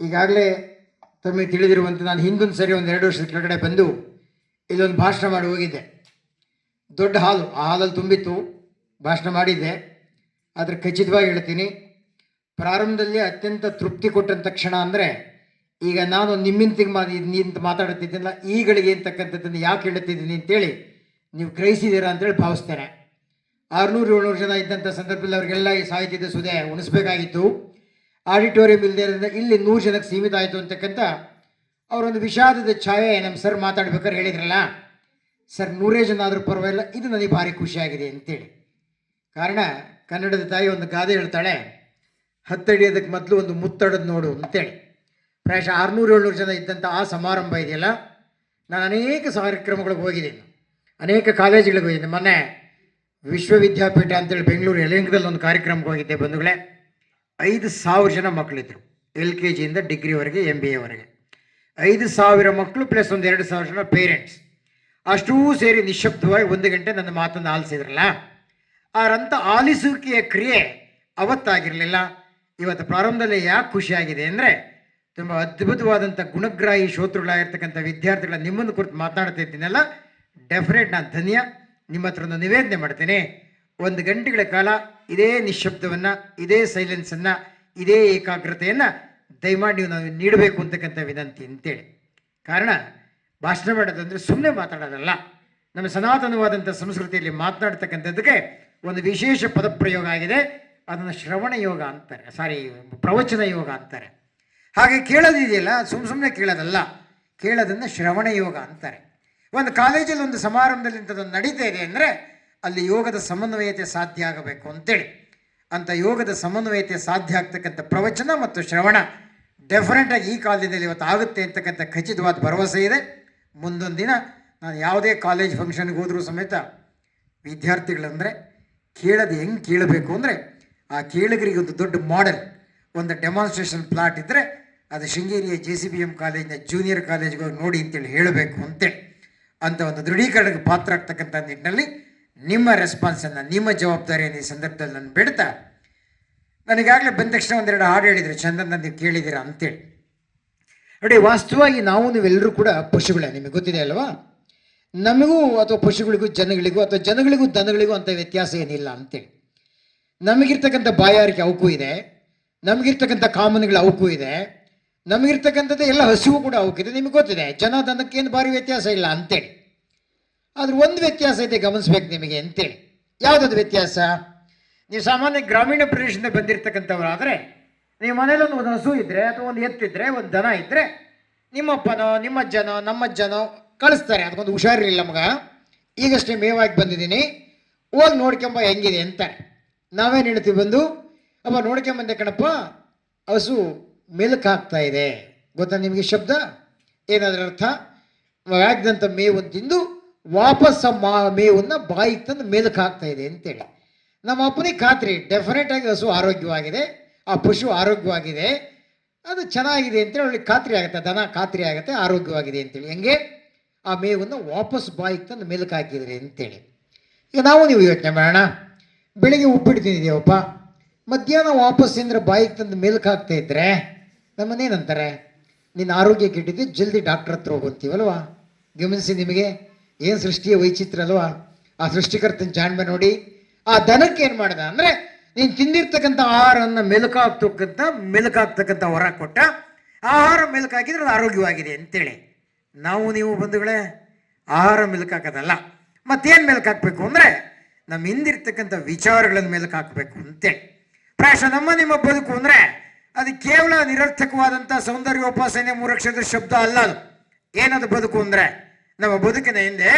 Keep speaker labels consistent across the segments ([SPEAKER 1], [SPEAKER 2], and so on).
[SPEAKER 1] ಈಗಾಗಲೇ ತಮಗೆ ತಿಳಿದಿರುವಂತೆ ನಾನು ಹಿಂದೊಂದು ಸರಿ ಒಂದು ಎರಡು ವರ್ಷದ ಕೆಳಗಡೆ ಬಂದು ಇಲ್ಲೊಂದು ಭಾಷಣ ಮಾಡಿ ಹೋಗಿದ್ದೆ. ದೊಡ್ಡ ಹಾಲು, ಆ ಹಾಲಲ್ಲಿ ತುಂಬಿತ್ತು, ಭಾಷಣ ಮಾಡಿದ್ದೆ. ಆದರೆ ಖಚಿತವಾಗಿ ಹೇಳ್ತೀನಿ, ಪ್ರಾರಂಭದಲ್ಲಿ ಅತ್ಯಂತ ತೃಪ್ತಿ ಕೊಟ್ಟಂಥ ಕ್ಷಣ ಅಂದರೆ ಈಗ ನಾನು ನಿಮ್ಮಿಂತಿಗೆ ಮಾ ನಿಂತ ಮಾತಾಡುತ್ತಿದ್ದೆಲ್ಲ ಈಗಳಿಗೆ ಅಂತಕ್ಕಂಥದ್ದನ್ನು ಯಾಕೆ ಹೇಳುತ್ತಿದ್ದೀನಿ ಅಂತೇಳಿ ನೀವು ಗ್ರಹಿಸಿದ್ದೀರಾ ಅಂತೇಳಿ ಭಾವಿಸ್ತೇನೆ. ಆರುನೂರು ಏಳ್ನೂರು ಜನ ಇದ್ದಂಥ ಸಂದರ್ಭದಲ್ಲಿ ಅವರಿಗೆಲ್ಲ ಈ ಸಾಹಿತ್ಯದ ಸುದೆ ಉಣಿಸ್ಬೇಕಾಗಿತ್ತು. ಆಡಿಟೋರಿಯಂ ಇಲ್ಲದೆ ಇರೋದ್ರಿಂದ ಇಲ್ಲಿ ನೂರು ಜನಕ್ಕೆ ಸೀಮಿತ ಆಯಿತು ಅಂತಕ್ಕಂಥ ಅವರೊಂದು ವಿಷಾದದ ಛಾಯೆ ನಮ್ಮ ಸರ್ ಮಾತಾಡ್ಬೇಕಾದ್ರೆ ಹೇಳಿದ್ರಲ್ಲ? ಸರ್ ನೂರೇ ಜನ ಆದರೂ ಪರವಾಗಿಲ್ಲ, ಇದು ನನಗೆ ಭಾರಿ ಖುಷಿಯಾಗಿದೆ ಅಂತೇಳಿ. ಕಾರಣ, ಕನ್ನಡದ ತಾಯಿ ಒಂದು ಗಾದೆ ಹೇಳ್ತಾಳೆ, ಹತ್ತಡಿಯೋದಕ್ಕೆ ಮೊದಲು ಒಂದು ಮುತ್ತಡದು ನೋಡು ಅಂತೇಳಿ. ಪ್ರಾಯಶಃ ಆರುನೂರು, ಏಳ್ನೂರು ಜನ ಇದ್ದಂಥ ಆ ಸಮಾರಂಭ ಇದೆಯಲ್ಲ? ನಾನು ಅನೇಕ ಕಾರ್ಯಕ್ರಮಗಳಿಗೆ ಹೋಗಿದ್ದೀನಿ. ಅನೇಕ ಕಾಲೇಜುಗಳಿಗೆ ಹೋಗಿದ್ದೀನಿ. ಮೊನ್ನೆ ವಿಶ್ವವಿದ್ಯಾಪೀಠ ಅಂತೇಳಿ ಬೆಂಗಳೂರು ಯಲಿಂಗದಲ್ಲಿ ಒಂದು ಕಾರ್ಯಕ್ರಮಕ್ಕೆ ಹೋಗಿದ್ದೆ ಬಂಧುಗಳೇ. ಐದು ಸಾವಿರ ಜನ ಮಕ್ಕಳಿದ್ರು ಎಲ್ ಕೆ ಜಿಯಿಂದ ಡಿಗ್ರಿವರೆಗೆ ಎಂ ಬಿ ಎವರೆಗೆ ಐದು ಸಾವಿರ ಮಕ್ಕಳು ಪ್ಲಸ್ ಒಂದು ಎರಡು ಸಾವಿರ ಜನ ಪೇರೆಂಟ್ಸ್. ಅಷ್ಟೂ ಸೇರಿ ನಿಶಬ್ದವಾಗಿ ಒಂದು ಗಂಟೆ ನನ್ನ ಮಾತನ್ನು ಆಲಿಸಿದ್ರಲ್ಲ? ಅವರಂಥ ಆಲಿಸುವಿಕೆಯ ಕ್ರಿಯೆ ಅವತ್ತಾಗಿರಲಿಲ್ಲ. ಇವತ್ತು ಪ್ರಾರಂಭದಲ್ಲಿ ಯಾಕೆ ಖುಷಿಯಾಗಿದೆ ಅಂದರೆ, ತುಂಬ ಅದ್ಭುತವಾದಂಥ ಗುಣಗ್ರಾಹಿ ಶ್ರೋತೃಗಳಾಗಿರ್ತಕ್ಕಂಥ ವಿದ್ಯಾರ್ಥಿಗಳ ನಿಮ್ಮನ್ನು ಕುರಿತು ಮಾತಾಡ್ತಾ ಇದ್ದೀನಲ್ಲ? ಡೆಫಿನೆಟ್ ನಾನು ಧನ್ಯ. ನಿಮ್ಮ ಹತ್ರ ಒಂದು ನಿವೇದನೆ ಮಾಡ್ತೇನೆ. ಒಂದು ಗಂಟೆಗಳ ಕಾಲ ಇದೇ ನಿಶಬ್ದವನ್ನು ಇದೇ ಸೈಲೆನ್ಸನ್ನು ಇದೇ ಏಕಾಗ್ರತೆಯನ್ನು ದಯಮಾಡಿ ನೀವು ನಾವು ನೀಡಬೇಕು ಅಂತಕ್ಕಂಥ ವಿನಂತಿ ಅಂತೇಳಿ. ಕಾರಣ, ಭಾಷಣ ಮಾಡೋದಂದರೆ ಸುಮ್ಮನೆ ಮಾತಾಡೋದಲ್ಲ. ನಮ್ಮ ಸನಾತನವಾದಂಥ ಸಂಸ್ಕೃತಿಯಲ್ಲಿ ಮಾತನಾಡ್ತಕ್ಕಂಥದ್ದಕ್ಕೆ ಒಂದು ವಿಶೇಷ ಪದಪ್ರಯೋಗ ಆಗಿದೆ. ಅದನ್ನು ಶ್ರವಣ ಯೋಗ ಅಂತಾರೆ. ಸಾರಿ, ಪ್ರವಚನ ಯೋಗ ಅಂತಾರೆ. ಹಾಗೆ ಕೇಳೋದಿದೆಯಲ್ಲ ಸುಮ್ಮ ಸುಮ್ಮನೆ ಕೇಳೋದಲ್ಲ. ಕೇಳೋದನ್ನು ಶ್ರವಣ ಯೋಗ ಅಂತಾರೆ. ಒಂದು ಕಾಲೇಜಲ್ಲಿ ಒಂದು ಸಮಾರಂಭದಲ್ಲಿ ಇಂಥದ್ದೊಂದು ನಡೀತಾ ಇದೆ ಅಂದರೆ ಅಲ್ಲಿ ಯೋಗದ ಸಮನ್ವಯತೆ ಸಾಧ್ಯ ಆಗಬೇಕು ಅಂತೇಳಿ. ಅಂಥ ಯೋಗದ ಸಮನ್ವಯತೆ ಸಾಧ್ಯ ಆಗ್ತಕ್ಕಂಥ ಪ್ರವಚನ ಮತ್ತು ಶ್ರವಣ ಡೆಫಿನೆಟಾಗಿ ಈ ಕಾಲದಲ್ಲಿ ಇವತ್ತು ಆಗುತ್ತೆ ಅಂತಕ್ಕಂಥ ಖಚಿತವಾದ ಭರವಸೆ ಇದೆ. ಮುಂದೊಂದು ದಿನ ನಾನು ಯಾವುದೇ ಕಾಲೇಜ್ ಫಂಕ್ಷನ್ಗೆ ಹೋದರೂ ಸಮೇತ ವಿದ್ಯಾರ್ಥಿಗಳಂದರೆ ಕೇಳೋದು ಹೆಂಗೆ ಕೇಳಬೇಕು ಅಂದರೆ ಆ ಕೇಳಿಗರಿಗೆ ಒಂದು ದೊಡ್ಡ ಮಾಡೆಲ್ ಒಂದು ಡೆಮಾನ್ಸ್ಟ್ರೇಷನ್ ಪ್ಲಾಟ್ ಇದ್ದರೆ ಅದು ಶೃಂಗೇರಿಯ ಜೆ ಸಿ ಬಿ ಎಂ ಕಾಲೇಜಿನ ಜೂನಿಯರ್ ಕಾಲೇಜ್ಗೆ ನೋಡಿ ಅಂತೇಳಿ ಹೇಳಬೇಕು ಅಂತೇಳಿ. ಅಂತ ಒಂದು ದೃಢೀಕರಣಕ್ಕೆ ಪಾತ್ರ ಆಗ್ತಕ್ಕಂಥ ನಿಟ್ಟಿನಲ್ಲಿ ನಿಮ್ಮ ರೆಸ್ಪಾನ್ಸನ್ನು ನಿಮ್ಮ ಜವಾಬ್ದಾರಿಯನ್ನು ಈ ಸಂದರ್ಭದಲ್ಲಿ ನಾನು ಬಿಡ್ತಾ, ನನಗಾಗಲೇ ಬಂದ ತಕ್ಷಣ ಒಂದೆರಡು ಹಾಡು ಹೇಳಿದರು, ಚಂದನ್ ನೀವು ಕೇಳಿದ್ದೀರಾ ಅಂತೇಳಿ. ನೋಡಿ, ವಾಸ್ತವವಾಗಿ ನಾವು ನೀವೆಲ್ಲರೂ ಕೂಡ ಪಶುಗಳೇ, ನಿಮಗೆ ಗೊತ್ತಿದೆ ಅಲ್ವಾ? ನಮಗೂ ಅಥವಾ ಪಶುಗಳಿಗೂ ಜನಗಳಿಗೂ ಅಥವಾ ಜನಗಳಿಗೂ ದನಗಳಿಗೂ ಅಂತ ವ್ಯತ್ಯಾಸ ಏನಿಲ್ಲ ಅಂತೇಳಿ. ನಮಗಿರ್ತಕ್ಕಂಥ ಬಾಯಾರಿಕೆ ಅವಕ್ಕೂ ಇದೆ, ನಮಗಿರ್ತಕ್ಕಂಥ ಕಾಮನ್ಗಳ ಅವಕ್ಕೂ ಇದೆ, ನಮಗಿರ್ತಕ್ಕಂಥದ್ದು ಎಲ್ಲ ಹಸಿವು ಕೂಡ ಅವಕ್ಕಿದೆ ನಿಮಗೆ ಗೊತ್ತಿದೆ, ಜನ ದನಕ್ಕೇನು ಭಾರಿ ವ್ಯತ್ಯಾಸ ಇಲ್ಲ ಅಂತೇಳಿ. ಆದ್ರೆ ಒಂದು ವ್ಯತ್ಯಾಸ ಇದೆ, ಗಮನಿಸ್ಬೇಕು ನಿಮಗೆ ಅಂತೇಳಿ. ಯಾವುದದು ವ್ಯತ್ಯಾಸ? ನೀವು ಸಾಮಾನ್ಯ ಗ್ರಾಮೀಣ ಪ್ರದೇಶದಿಂದ ಬಂದಿರತಕ್ಕಂಥವರಾದರೆ, ನೀವು ಮನೇಲಿ ಒಂದು ಹಸು ಇದ್ದರೆ ಅಥವಾ ಒಂದು ಎತ್ತಿದ್ರೆ ಒಂದು ದನ ಇದ್ದರೆ ನಿಮ್ಮಪ್ಪನೋ ನಿಮ್ಮ ಅಜ್ಜನೋ ನಮ್ಮ ಅಜ್ಜನೋ ಕಳಿಸ್ತಾರೆ. ಅದಕ್ಕೊಂದು ಹುಷಾರಿರಲಿಲ್ಲ ಮಗ. ಈಗಷ್ಟೇ ಮೇವಾಗಿ ಬಂದಿದ್ದೀನಿ. ಹೋಗಿ ನೋಡ್ಕೊಂಬ ಹೆಂಗಿದೆ ಅಂತ ನಾವೇನು ಹೇಳ್ತೀವಿ ಬಂದು, ಅಪ್ಪ ನೋಡ್ಕೊಂಬಂದೆ ಕಣಪ್ಪ, ಹಸು ಮೆಲುಕು ಹಾಕ್ತಾ ಇದೆ. ಗೊತ್ತಾ ನಿಮಗೆ ಶಬ್ದ? ಏನಾದ್ರ ಅರ್ಥ ವ್ಯಾಗ್ದಂಥ ಮೇವನ್ನು ತಿಂದು ವಾಪಸ್ ಮಾ, ಮೇವನ್ನು ಬಾಯಿಗೆ ತಂದು ಮೇಲಕ್ಕೆ ಹಾಕ್ತಾ ಇದೆ ಅಂತೇಳಿ. ನಮ್ಮ ಅಪ್ಪನಿಗೆ ಖಾತ್ರಿ ಡೆಫಿನೆಟ್ ಆಗಿ ಹಸು ಆರೋಗ್ಯವಾಗಿದೆ, ಆ ಪಶು ಆರೋಗ್ಯವಾಗಿದೆ, ಅದು ಚೆನ್ನಾಗಿದೆ ಅಂತೇಳಿ ಅವಳಿಗೆ ಖಾತ್ರಿ ಆಗುತ್ತೆ, ದನ ಖಾತ್ರಿ ಆಗುತ್ತೆ, ಆರೋಗ್ಯವಾಗಿದೆ ಅಂತೇಳಿ. ಹೆಂಗೆ? ಆ ಮೇವನ್ನು ವಾಪಸ್ ಬಾಯಿಗೆ ತಂದು ಮೇಲಕ್ಕೆ ಹಾಕಿದ್ರಿ ಅಂತೇಳಿ. ಈಗ ನಾವು ನೀವು ಯೋಚನೆ ಮಾಡೋಣ. ಬೆಳಿಗ್ಗೆ ಉಪ್ಪಿಟ್ಟು ತಿಂದಿದ್ದೀವಪ್ಪ. ಮಧ್ಯಾಹ್ನ ವಾಪಸ್ ಅಂದ್ರೆ ಬಾಯಿಗೆ ತಂದು ಮೇಲಕ್ಕೆ ಹಾಕ್ತಾ ಇದ್ರೆ ನಮ್ಮನ್ನೇನಂತಾರೆ? ನಿನ್ನ ಆರೋಗ್ಯ ಕೆಟ್ಟಿದ್ದು ಜಲ್ದಿ ಡಾಕ್ಟ್ರ್ ಹತ್ರ ಹೋಗುತ್ತೀವಲ್ವಾ ಗಮನಿಸಿ ನಿಮಗೆ. ಏನು ಸೃಷ್ಟಿಯ ವೈಚಿತ್ರ ಅಲ್ವಾ? ಆ ಸೃಷ್ಟಿಕರ್ತನ ಜಾಣ್ಮೆ ನೋಡಿ, ಆ ದನಕ್ಕೆ ಏನು ಮಾಡ್ದ ಅಂದರೆ, ನೀನು ತಿಂದಿರ್ತಕ್ಕಂಥ ಆಹಾರವನ್ನು ಮೆಲುಕಾಗ್ತಕ್ಕಂಥ ಮೆಲುಕಾಗ್ತಕ್ಕಂಥ ಹೊರ ಕೊಟ್ಟ, ಆಹಾರ ಮೆಲುಕಾಕಿದ್ರೆ ಅದು ಆರೋಗ್ಯವಾಗಿದೆ ಅಂತೇಳಿ. ನಾವು ನೀವು ಬಂಧುಗಳೇ, ಆಹಾರ ಮೆಲುಕಾಕೋದಲ್ಲ ಮತ್ತೇನು ಮೆಲುಕಾಕಬೇಕು ಅಂದರೆ ನಮ್ಮ ಹಿಂದಿರ್ತಕ್ಕಂಥ ವಿಚಾರಗಳನ್ನು ಮೆಲುಕು ಹಾಕಬೇಕು ಅಂತೇಳಿ. ಪ್ರಾಯಶಃ ನಮ್ಮ ನಿಮ್ಮ ಬದುಕು ಅಂದರೆ, ಅದು ಕೇವಲ ನಿರರ್ಥಕವಾದಂಥ ಸೌಂದರ್ಯೋಪಾಸನೆ ಮೂರಕ್ಷರದ ಶಬ್ದ ಅಲ್ಲ ಅದು. ಏನದು ಬದುಕು ಅಂದರೆ? ನಮ್ಮ ಬದುಕಿನ ಹಿಂದೆ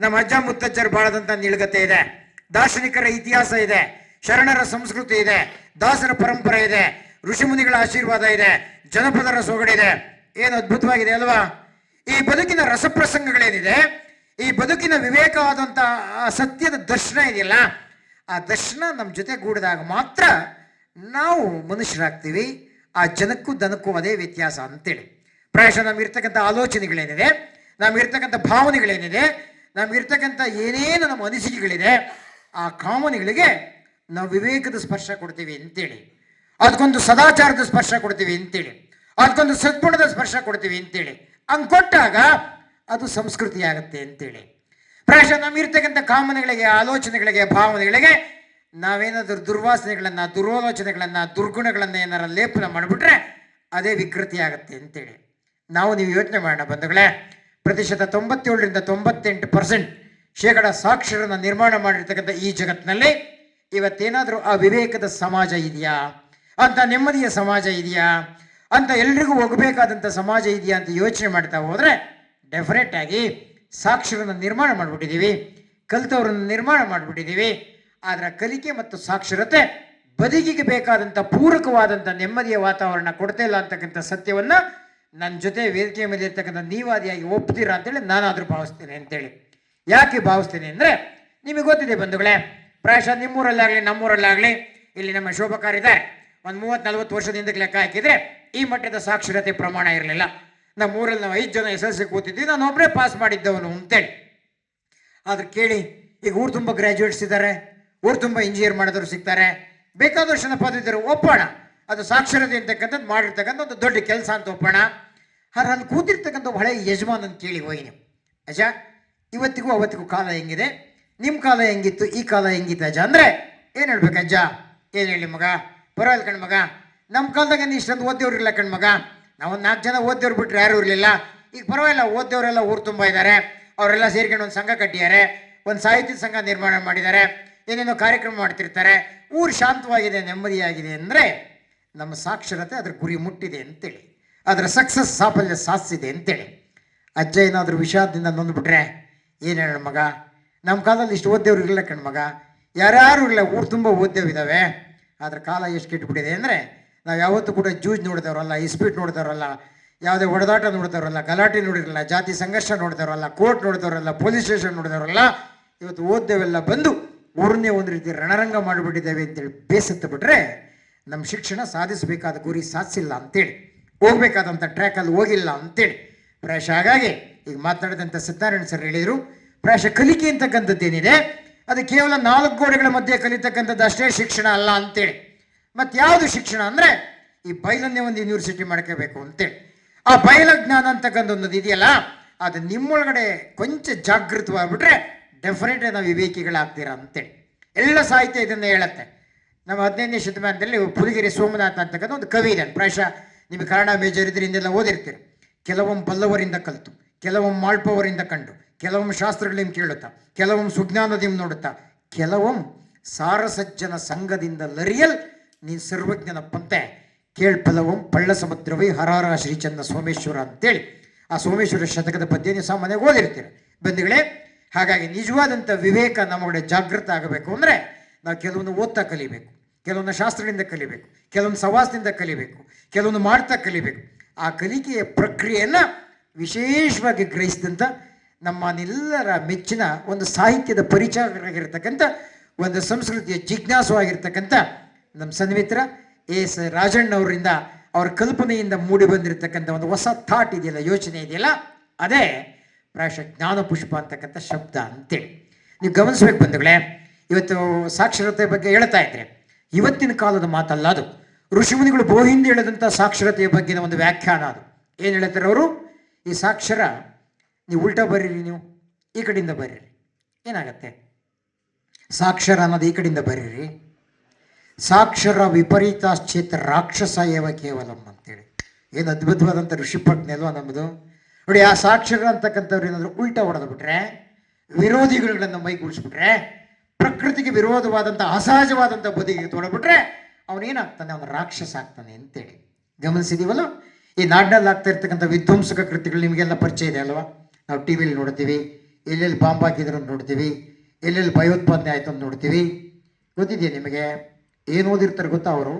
[SPEAKER 1] ನಮ್ಮ ಅಜ್ಜ ಮುತ್ತಜ್ಜರು ಬಾಳದಂತ ನಿಳಗತೆ ಇದೆ. ದಾರ್ಶನಿಕರ ಇತಿಹಾಸ ಇದೆ. ಶರಣರ ಸಂಸ್ಕೃತಿ ಇದೆ. ದಾಸರ ಪರಂಪರೆ ಇದೆ. ಋಷಿಮುನಿಗಳ ಆಶೀರ್ವಾದ ಇದೆ. ಜನಪದರ ಸೊಗಡಿದೆ. ಏನು ಅದ್ಭುತವಾಗಿದೆ ಅಲ್ವಾ? ಈ ಬದುಕಿನ ರಸಪ್ರಸಂಗಗಳೇನಿದೆ? ಈ ಬದುಕಿನ ವಿವೇಕವಾದಂಥ ಸತ್ಯದ ದರ್ಶನ ಇದೆಯಲ್ಲ? ಆ ದರ್ಶನ ನಮ್ಮ ಜೊತೆ ಕೂಡಿದಾಗ ಮಾತ್ರ ನಾವು ಮನುಷ್ಯರಾಗ್ತೀವಿ. ಆ ಜನಕ್ಕೂ ದನಕ್ಕೂ ಅದೇ ವ್ಯತ್ಯಾಸ ಅಂತೇಳಿ. ಪ್ರಾಯಶಃ ನಮಗಿರ್ತಕ್ಕಂಥ ಆಲೋಚನೆಗಳೇನಿದೆ ನಮಗಿರ್ತಕ್ಕಂಥ ಭಾವನೆಗಳೇನಿದೆ, ನಮಗಿರ್ತಕ್ಕಂಥ ಏನೇನು ನಮ್ಮ ಅನಿಸಿಕೆಗಳಿದೆ, ಆ ಕಾಮನೆಗಳಿಗೆ ನಾವು ವಿವೇಕದ ಸ್ಪರ್ಶ ಕೊಡ್ತೀವಿ ಅಂತೇಳಿ. ಅದಕ್ಕೊಂದು ಸದಾಚಾರದ ಸ್ಪರ್ಶ ಕೊಡ್ತೀವಿ ಅಂತೇಳಿ. ಅದಕ್ಕೊಂದು ಸದ್ಗುಣದ ಸ್ಪರ್ಶ ಕೊಡ್ತೀವಿ ಅಂತೇಳಿ. ಹಂಗೆ ಕೊಟ್ಟಾಗ ಅದು ಸಂಸ್ಕೃತಿ ಆಗುತ್ತೆ ಅಂತೇಳಿ. ಪ್ರಾಯಶಃ ನಮ್ಮಿರ್ತಕ್ಕಂಥ ಕಾಮನೆಗಳಿಗೆ, ಆಲೋಚನೆಗಳಿಗೆ, ಭಾವನೆಗಳಿಗೆ ನಾವೇನಾದರೂ ದುರ್ವಾಸನೆಗಳನ್ನ, ದುರಾಲೋಚನೆಗಳನ್ನ, ದುರ್ಗುಣಗಳನ್ನ ಏನಾರ ಲೇಪನ ಮಾಡಿಬಿಟ್ರೆ ಅದೇ ವಿಕೃತಿ ಆಗುತ್ತೆ ಅಂತೇಳಿ. ನಾವು ನೀವು ಯೋಚನೆ ಮಾಡೋಣ ಬಂಧುಗಳೇ. ಪ್ರತಿಶತ ತೊಂಬತ್ತೇಳರಿಂದ ತೊಂಬತ್ತೆಂಟು ಪರ್ಸೆಂಟ್ ಶೇಕಡ ಸಾಕ್ಷರನ್ನು ನಿರ್ಮಾಣ ಮಾಡಿರ್ತಕ್ಕಂಥ ಈ ಜಗತ್ತಿನಲ್ಲಿ ಇವತ್ತೇನಾದರೂ ಆ ವಿವೇಕದ ಸಮಾಜ ಇದೆಯಾ? ಅಂತ ನೆಮ್ಮದಿಯ ಸಮಾಜ ಇದೆಯಾ? ಅಂತ ಎಲ್ರಿಗೂ ಹೋಗಬೇಕಾದಂಥ ಸಮಾಜ ಇದೆಯಾ ಅಂತ ಯೋಚನೆ ಮಾಡ್ತಾ ಹೋದರೆ ಡೆಫಿನೆಟ್ ಆಗಿ ಸಾಕ್ಷರನ್ನು ನಿರ್ಮಾಣ ಮಾಡಿಬಿಟ್ಟಿದ್ದೀವಿ. ಕಲಿತವ್ರನ್ನ ನಿರ್ಮಾಣ ಮಾಡಿಬಿಟ್ಟಿದ್ದೀವಿ. ಆದರೆ ಕಲಿಕೆ ಮತ್ತು ಸಾಕ್ಷರತೆ ಬದುಕಿಗೆ ಬೇಕಾದಂಥ ಪೂರಕವಾದಂಥ ನೆಮ್ಮದಿಯ ವಾತಾವರಣ ಕೊಡ್ತಾ ಇಲ್ಲ ಅಂತಕ್ಕಂಥ ಸತ್ಯವನ್ನ ನನ್ನ ಜೊತೆ ವೇದಿಕೆ ಮೇಲೆ ಇರ್ತಕ್ಕಂಥ ನೀವಾದಿಯಾಗಿ ಒಪ್ತೀರಾ ಅಂತೇಳಿ ನಾನಾದರೂ ಭಾವಿಸ್ತೇನೆ ಅಂತೇಳಿ. ಯಾಕೆ ಭಾವಿಸ್ತೇನೆ ಅಂದರೆ ನಿಮಗೆ ಗೊತ್ತಿದೆ ಬಂಧುಗಳೇ, ಪ್ರಾಯಶಃ ನಿಮ್ಮೂರಲ್ಲಾಗಲಿ, ನಮ್ಮೂರಲ್ಲಾಗಲಿ ಇಲ್ಲಿ ನಮ್ಮ ಶೋಭಕಾರಿದೆ ಒಂದು ಮೂವತ್ತು ನಲ್ವತ್ತು ವರ್ಷದಿಂದ ಲೆಕ್ಕ ಹಾಕಿದರೆ ಈ ಮಟ್ಟದ ಸಾಕ್ಷರತೆ ಪ್ರಮಾಣ ಇರಲಿಲ್ಲ. ನಮ್ಮ ಊರಲ್ಲಿ ನಾವು ಐದು ಜನ ಎಸ್ ಎಲ್ ಸಿ ಕೂತಿದ್ವಿ, ನಾನು ಒಬ್ಬರೇ ಪಾಸ್ ಮಾಡಿದ್ದವನು ಅಂತೇಳಿ. ಆದ್ರೆ ಕೇಳಿ, ಈಗ ಊರು ತುಂಬ ಗ್ರ್ಯಾಜುಯೇಟ್ಸ್ ಇದ್ದಾರೆ, ಊರು ತುಂಬ ಇಂಜಿನಿಯರ್ ಮಾಡಿದವರು ಸಿಗ್ತಾರೆ ಬೇಕಾದಷ್ಟು ಜನ ಪದವಿದರು ಒಪ್ಪೋಣ. ಅದು ಸಾಕ್ಷರತೆ ಅಂತಕ್ಕಂಥದ್ದು ಮಾಡಿರ್ತಕ್ಕಂಥ ಒಂದು ದೊಡ್ಡ ಕೆಲಸ ಅಂತ ಒಪ್ಪೋಣ. ಆದ್ರೆ ಅಲ್ಲಿ ಕೂತಿರ್ತಕ್ಕಂಥ ಹಳೆ ಅಂತ ಕೇಳಿ ಹೋಗಿ ನೀವು. ಅಜ್ಜ, ಇವತ್ತಿಗೂ ಅವತ್ತಿಗೂ ಕಾಲ ಹೆಂಗಿದೆ? ನಿಮ್ಮ ಕಾಲ ಹೆಂಗಿತ್ತು? ಈ ಕಾಲ ಹೆಂಗಿತ್ತು ಅಜ್ಜ? ಅಂದರೆ ಏನು ಹೇಳ್ಬೇಕು ಅಜ್ಜ? ಏನು ಹೇಳಿ ಮಗ? ಪರವಾಗಿಲ್ಲ ಕಣ್ ಮಗ. ನಮ್ಮ ಕಾಲದಾಗ ನೀ ಇಷ್ಟೊಂದು ಓದ್ದೇವ್ರು ಇಲ್ಲ ಕಣ್ ಮಗ. ನಾವೊಂದು ನಾಲ್ಕು ಜನ ಓದ್ದೇವ್ರು ಬಿಟ್ಟರೆ ಯಾರೂ ಇರಲಿಲ್ಲ. ಈಗ ಪರವಾಗಿಲ್ಲ ಓದ್ದವರೆಲ್ಲ ಊರು ತುಂಬ ಇದ್ದಾರೆ ಅವರೆಲ್ಲ ಸೇರ್ಕೊಂಡು ಒಂದು ಸಂಘ ಕಟ್ಟಿದ್ದಾರೆ. ಒಂದು ಸಾಹಿತ್ಯ ಸಂಘ ನಿರ್ಮಾಣ ಮಾಡಿದ್ದಾರೆ. ಏನೇನೋ ಕಾರ್ಯಕ್ರಮ ಮಾಡ್ತಿರ್ತಾರೆ. ಊರು ಶಾಂತವಾಗಿದೆ, ನೆಮ್ಮದಿಯಾಗಿದೆ ಅಂದರೆ ನಮ್ಮ ಸಾಕ್ಷರತೆ ಅದ್ರ ಗುರಿ ಮುಟ್ಟಿದೆ ಅಂತೇಳಿ. ಅದರ ಸಕ್ಸಸ್ ಸಾಫಲ್ಯ ಸಾಧಿಸಿದೆ ಅಂತೇಳಿ. ಅಜ್ಜ ಏನಾದರೂ ವಿಷಾದದಿಂದ ನೊಂದ್ಬಿಟ್ರೆ ಏನು ಹೇಳ ಮಗ? ನಮ್ಮ ಕಾಲದಲ್ಲಿ ಇಷ್ಟು ಓದ್ದೇವ್ರು ಇರಲಿಲ್ಲ ಕಣ್ಮಗ ಯಾರ್ಯಾರು ಇಲ್ಲ, ಊರು ತುಂಬ ಓದ್ದೇವಿದ್ದಾವೆ ಆದರೆ ಕಾಲ ಎಷ್ಟು ಕೆಟ್ಟುಬಿಟ್ಟಿದೆ ಅಂದರೆ ನಾವು ಯಾವತ್ತೂ ಕೂಡ ಜೂಜ್ ನೋಡಿದವರಲ್ಲ, ಇಸ್ಪೀಟ್ ನೋಡಿದವರಲ್ಲ, ಯಾವುದೇ ಹೊಡೆದಾಟ ನೋಡಿದವರಲ್ಲ, ಗಲಾಟೆ ನೋಡಿರಲ್ಲ, ಜಾತಿ ಸಂಘರ್ಷ ನೋಡಿದವರಲ್ಲ, ಕೋರ್ಟ್ ನೋಡಿದವರಲ್ಲ, ಪೊಲೀಸ್ ಸ್ಟೇಷನ್ ನೋಡಿದವರಲ್ಲ, ಇವತ್ತು ಓದ್ದೇವೆಲ್ಲ ಬಂದು ಊರನ್ನೇ ಒಂದು ರೀತಿ ರಣರಂಗ ಮಾಡಿಬಿಟ್ಟಿದ್ದೇವೆ ಅಂತೇಳಿ ಬೇಸತ್ತು ಬಿಟ್ಟರೆ ನಮ್ಮ ಶಿಕ್ಷಣ ಸಾಧಿಸಬೇಕಾದ ಗುರಿ ಸಾಧಿಸಿಲ್ಲ ಅಂತೇಳಿ. ಹೋಗ್ಬೇಕಾದಂಥ ಟ್ರ್ಯಾಕಲ್ಲಿ ಹೋಗಿಲ್ಲ ಅಂತೇಳಿ. ಪ್ರಾಯಶಃ ಹಾಗಾಗಿ ಈಗ ಮಾತನಾಡಿದಂಥ ಸತ್ಯನಾರಾಯಣ ಸರ್ ಹೇಳಿದರು ಪ್ರಾಯಶಃ ಕಲಿಕೆ ಅಂತಕ್ಕಂಥದ್ದೇನಿದೆ ಅದು ಕೇವಲ ನಾಲ್ಕು ಗೋಡೆಗಳ ಮಧ್ಯೆ ಕಲಿತಕ್ಕಂಥದ್ದು ಅಷ್ಟೇ ಶಿಕ್ಷಣ ಅಲ್ಲ ಅಂತೇಳಿ. ಮತ್ತು ಯಾವುದು ಶಿಕ್ಷಣ ಅಂದರೆ, ಈ ಬಯಲನ್ನೇ ಒಂದು ಯೂನಿವರ್ಸಿಟಿ ಮಾಡ್ಕೋಬೇಕು ಅಂತೇಳಿ. ಆ ಬಯಲ ಜ್ಞಾನ ಅಂತಕ್ಕಂಥ ಒಂದು ಇದೆಯಲ್ಲ, ಅದು ನಿಮ್ಮೊಳಗಡೆ ಕೊಂಚ ಜಾಗೃತವಾಗ್ಬಿಟ್ರೆ ಡೆಫಿನೆಟ್ ನಾವು ವಿವೇಕಿಗಳಾಗ್ತೀರಾ ಅಂತೇಳಿ. ಎಲ್ಲ ಸಾಹಿತ್ಯ ಇದನ್ನು ಹೇಳುತ್ತೆ. ನಮ್ಮ ಹದಿನೈದನೇ ಶತಮಾನದಲ್ಲಿ ಪುಲಿಗೆರೆ ಸೋಮನಾಥ ಅಂತಕ್ಕಂಥ ಒಂದು ಕವಿ ಇದೆ ಪ್ರಾಯಶಃ ನಿಮಗೆ ಕನ್ನಡ ಮೇಜರ್ ಇದ್ರೆ ಹಿಂದೆಲ್ಲ ಓದಿರ್ತೀರಿ. ಕೆಲವೊಮ್ಮೆ ಬಲ್ಲವರಿಂದ ಕಲಿತು, ಕೆಲವೊಮ್ಮೆ ಮಾಳ್ಪವರಿಂದ ಕಂಡು, ಕೆಲವೊಮ್ಮೆ ಶಾಸ್ತ್ರಗಳಿಂದ ಕೇಳುತ್ತಾ, ಕೆಲವೊಮ್ಮೆ ಸುಜ್ಞಾನದಿಂದ ನೋಡುತ್ತಾ, ಕೆಲವೊಮ್ಮೆ ಸಾರಸಜ್ಜನ ಸಂಘದಿಂದ ಲರಿಯಲ್ ನೀ ಸರ್ವಜ್ಞನ ಪಂತೆ. ಕೇಳ್ಪಲವಂ ಪಳ್ಳ ಸಮುದ್ರವೇ ಹರಾರ ಶ್ರೀಚಂದ ಸೋಮೇಶ್ವರ ಅಂತೇಳಿ. ಆ ಸೋಮೇಶ್ವರ ಶತಕದ ಪದ್ಯ ನೀವು ಸಾಮಾನ್ಯವಾಗಿ ಓದಿರ್ತೀರ. ಬಂಧುಗಳೇ, ಹಾಗಾಗಿ ನಿಜವಾದಂಥ ವಿವೇಕ ನಮ್ಮೊಳಗಡೆ ಜಾಗೃತ ಆಗಬೇಕು ಅಂದರೆ ನಾವು ಕೆಲವೊಂದು ಓದ್ತಾ ಕಲಿಬೇಕು. ಕೆಲವೊಂದು ಶಾಸ್ತ್ರದಿಂದ ಕಲಿಬೇಕು, ಕೆಲವೊಂದು ಸವಾಸದಿಂದ ಕಲಿಬೇಕು, ಕೆಲವೊಂದು ಮಾಡ್ತಾ ಕಲಿಬೇಕು. ಆ ಕಲಿಕೆಯ ಪ್ರಕ್ರಿಯೆಯನ್ನು ವಿಶೇಷವಾಗಿ ಗ್ರಹಿಸಿದಂಥ ನಮ್ಮನ್ನೆಲ್ಲರ ಮೆಚ್ಚಿನ ಒಂದು ಸಾಹಿತ್ಯದ ಪರಿಚಯವಾಗಿರ್ತಕ್ಕಂಥ ಒಂದು ಸಂಸ್ಕೃತಿಯ ಜಿಜ್ಞಾಸವಾಗಿರ್ತಕ್ಕಂಥ ನಮ್ಮ ಸನ್ಮಿತ್ರ ಎಸ್ ರಾಜಣ್ಣವರಿಂದ ಅವರ ಕಲ್ಪನೆಯಿಂದ ಮೂಡಿ ಬಂದಿರತಕ್ಕಂಥ ಒಂದು ಹೊಸ ಥಾಟ್ ಇದೆಯಲ್ಲ, ಯೋಚನೆ ಇದೆಯಲ್ಲ, ಅದೇ ಪ್ರಾಯಶಃ ಜ್ಞಾನ ಪುಷ್ಪ ಅಂತಕ್ಕಂಥ ಶಬ್ದ ಅಂತೇಳಿ. ನೀವು ಗಮನಿಸ್ಬೇಕು ಬಂಧುಗಳೇ, ಇವತ್ತು ಸಾಕ್ಷರತೆ ಬಗ್ಗೆ ಹೇಳ್ತಾ ಇದ್ರೆ ಇವತ್ತಿನ ಕಾಲದ ಮಾತಲ್ಲ ಅದು. ಋಷಿಮುನಿಗಳು ಬಹುಹಿಂದೆ ಹೇಳಿದಂಥ ಸಾಕ್ಷರತೆಯ ಬಗ್ಗಿನ ಒಂದು ವ್ಯಾಖ್ಯಾನ ಅದು. ಏನು ಹೇಳ್ತಾರೆ ಅವರು? ಈ ಸಾಕ್ಷರ, ನೀವು ಉಲ್ಟಾ ಬರೀರಿ ನೀವು, ಈ ಕಡೆಯಿಂದ ಬರೀರಿ. ಏನಾಗತ್ತೆ? ಸಾಕ್ಷರ ಅನ್ನೋದು ಈ ಕಡೆಯಿಂದ ಬರೀರಿ. ಸಾಕ್ಷರ ವಿಪರೀತಾಶ್ಚೇತ ರಾಕ್ಷಸ ಏವ ಕೇವಲಂ ಅಂತೇಳಿ. ಏನು ಅದ್ಭುತವಾದಂಥ ಋಷಿಪಟ್ನೆ ಅಲ್ವಾ ನಮ್ಮದು ನೋಡಿ, ಆ ಸಾಕ್ಷರ ಅಂತಕ್ಕಂಥವ್ರು ಏನಾದರೂ ಉಲ್ಟಾ ಹೊಡೆದ್ಬಿಟ್ರೆ, ವಿರೋಧಿಗಳನ್ನು ಮೈಗೂಡಿಸ್ಬಿಟ್ರೆ ಪ್ರಕೃತಿಗೆ ವಿರೋಧವಾದಂಥ ಅಸಹಜವಾದಂಥ ಬದುಕಿಗೆ ತೊಡಬಿಟ್ರೆ ಅವನೇನಾಗ್ತಾನೆ? ಅವನು ರಾಕ್ಷಸ ಆಗ್ತಾನೆ ಅಂತೇಳಿ. ಗಮನಿಸಿದೀವಲ್ಲ? ಈ ನಾಡಿನಲ್ಲಿ ಆಗ್ತಾ ಇರ್ತಕ್ಕಂಥ ವಿಧ್ವಂಸಕ ಕೃತಿಗಳು ನಿಮಗೆಲ್ಲ ಪರಿಚಯ ಇದೆ ಅಲ್ವಾ? ನಾವು ಟಿ ವಿಲಿ ನೋಡ್ತೀವಿ, ಎಲ್ಲೆಲ್ಲಿ ಬಾಂಬ್ ಹಾಕಿದ್ರು ನೋಡ್ತೀವಿ, ಎಲ್ಲೆಲ್ಲಿ ಭಯೋತ್ಪಾದನೆ ಆಯಿತು ಅಂತ ನೋಡ್ತೀವಿ. ಗೊತ್ತಿದೆಯಾ ನಿಮಗೆ? ಏನು ಓದಿರ್ತಾರೆ ಗೊತ್ತಾ ಅವರು?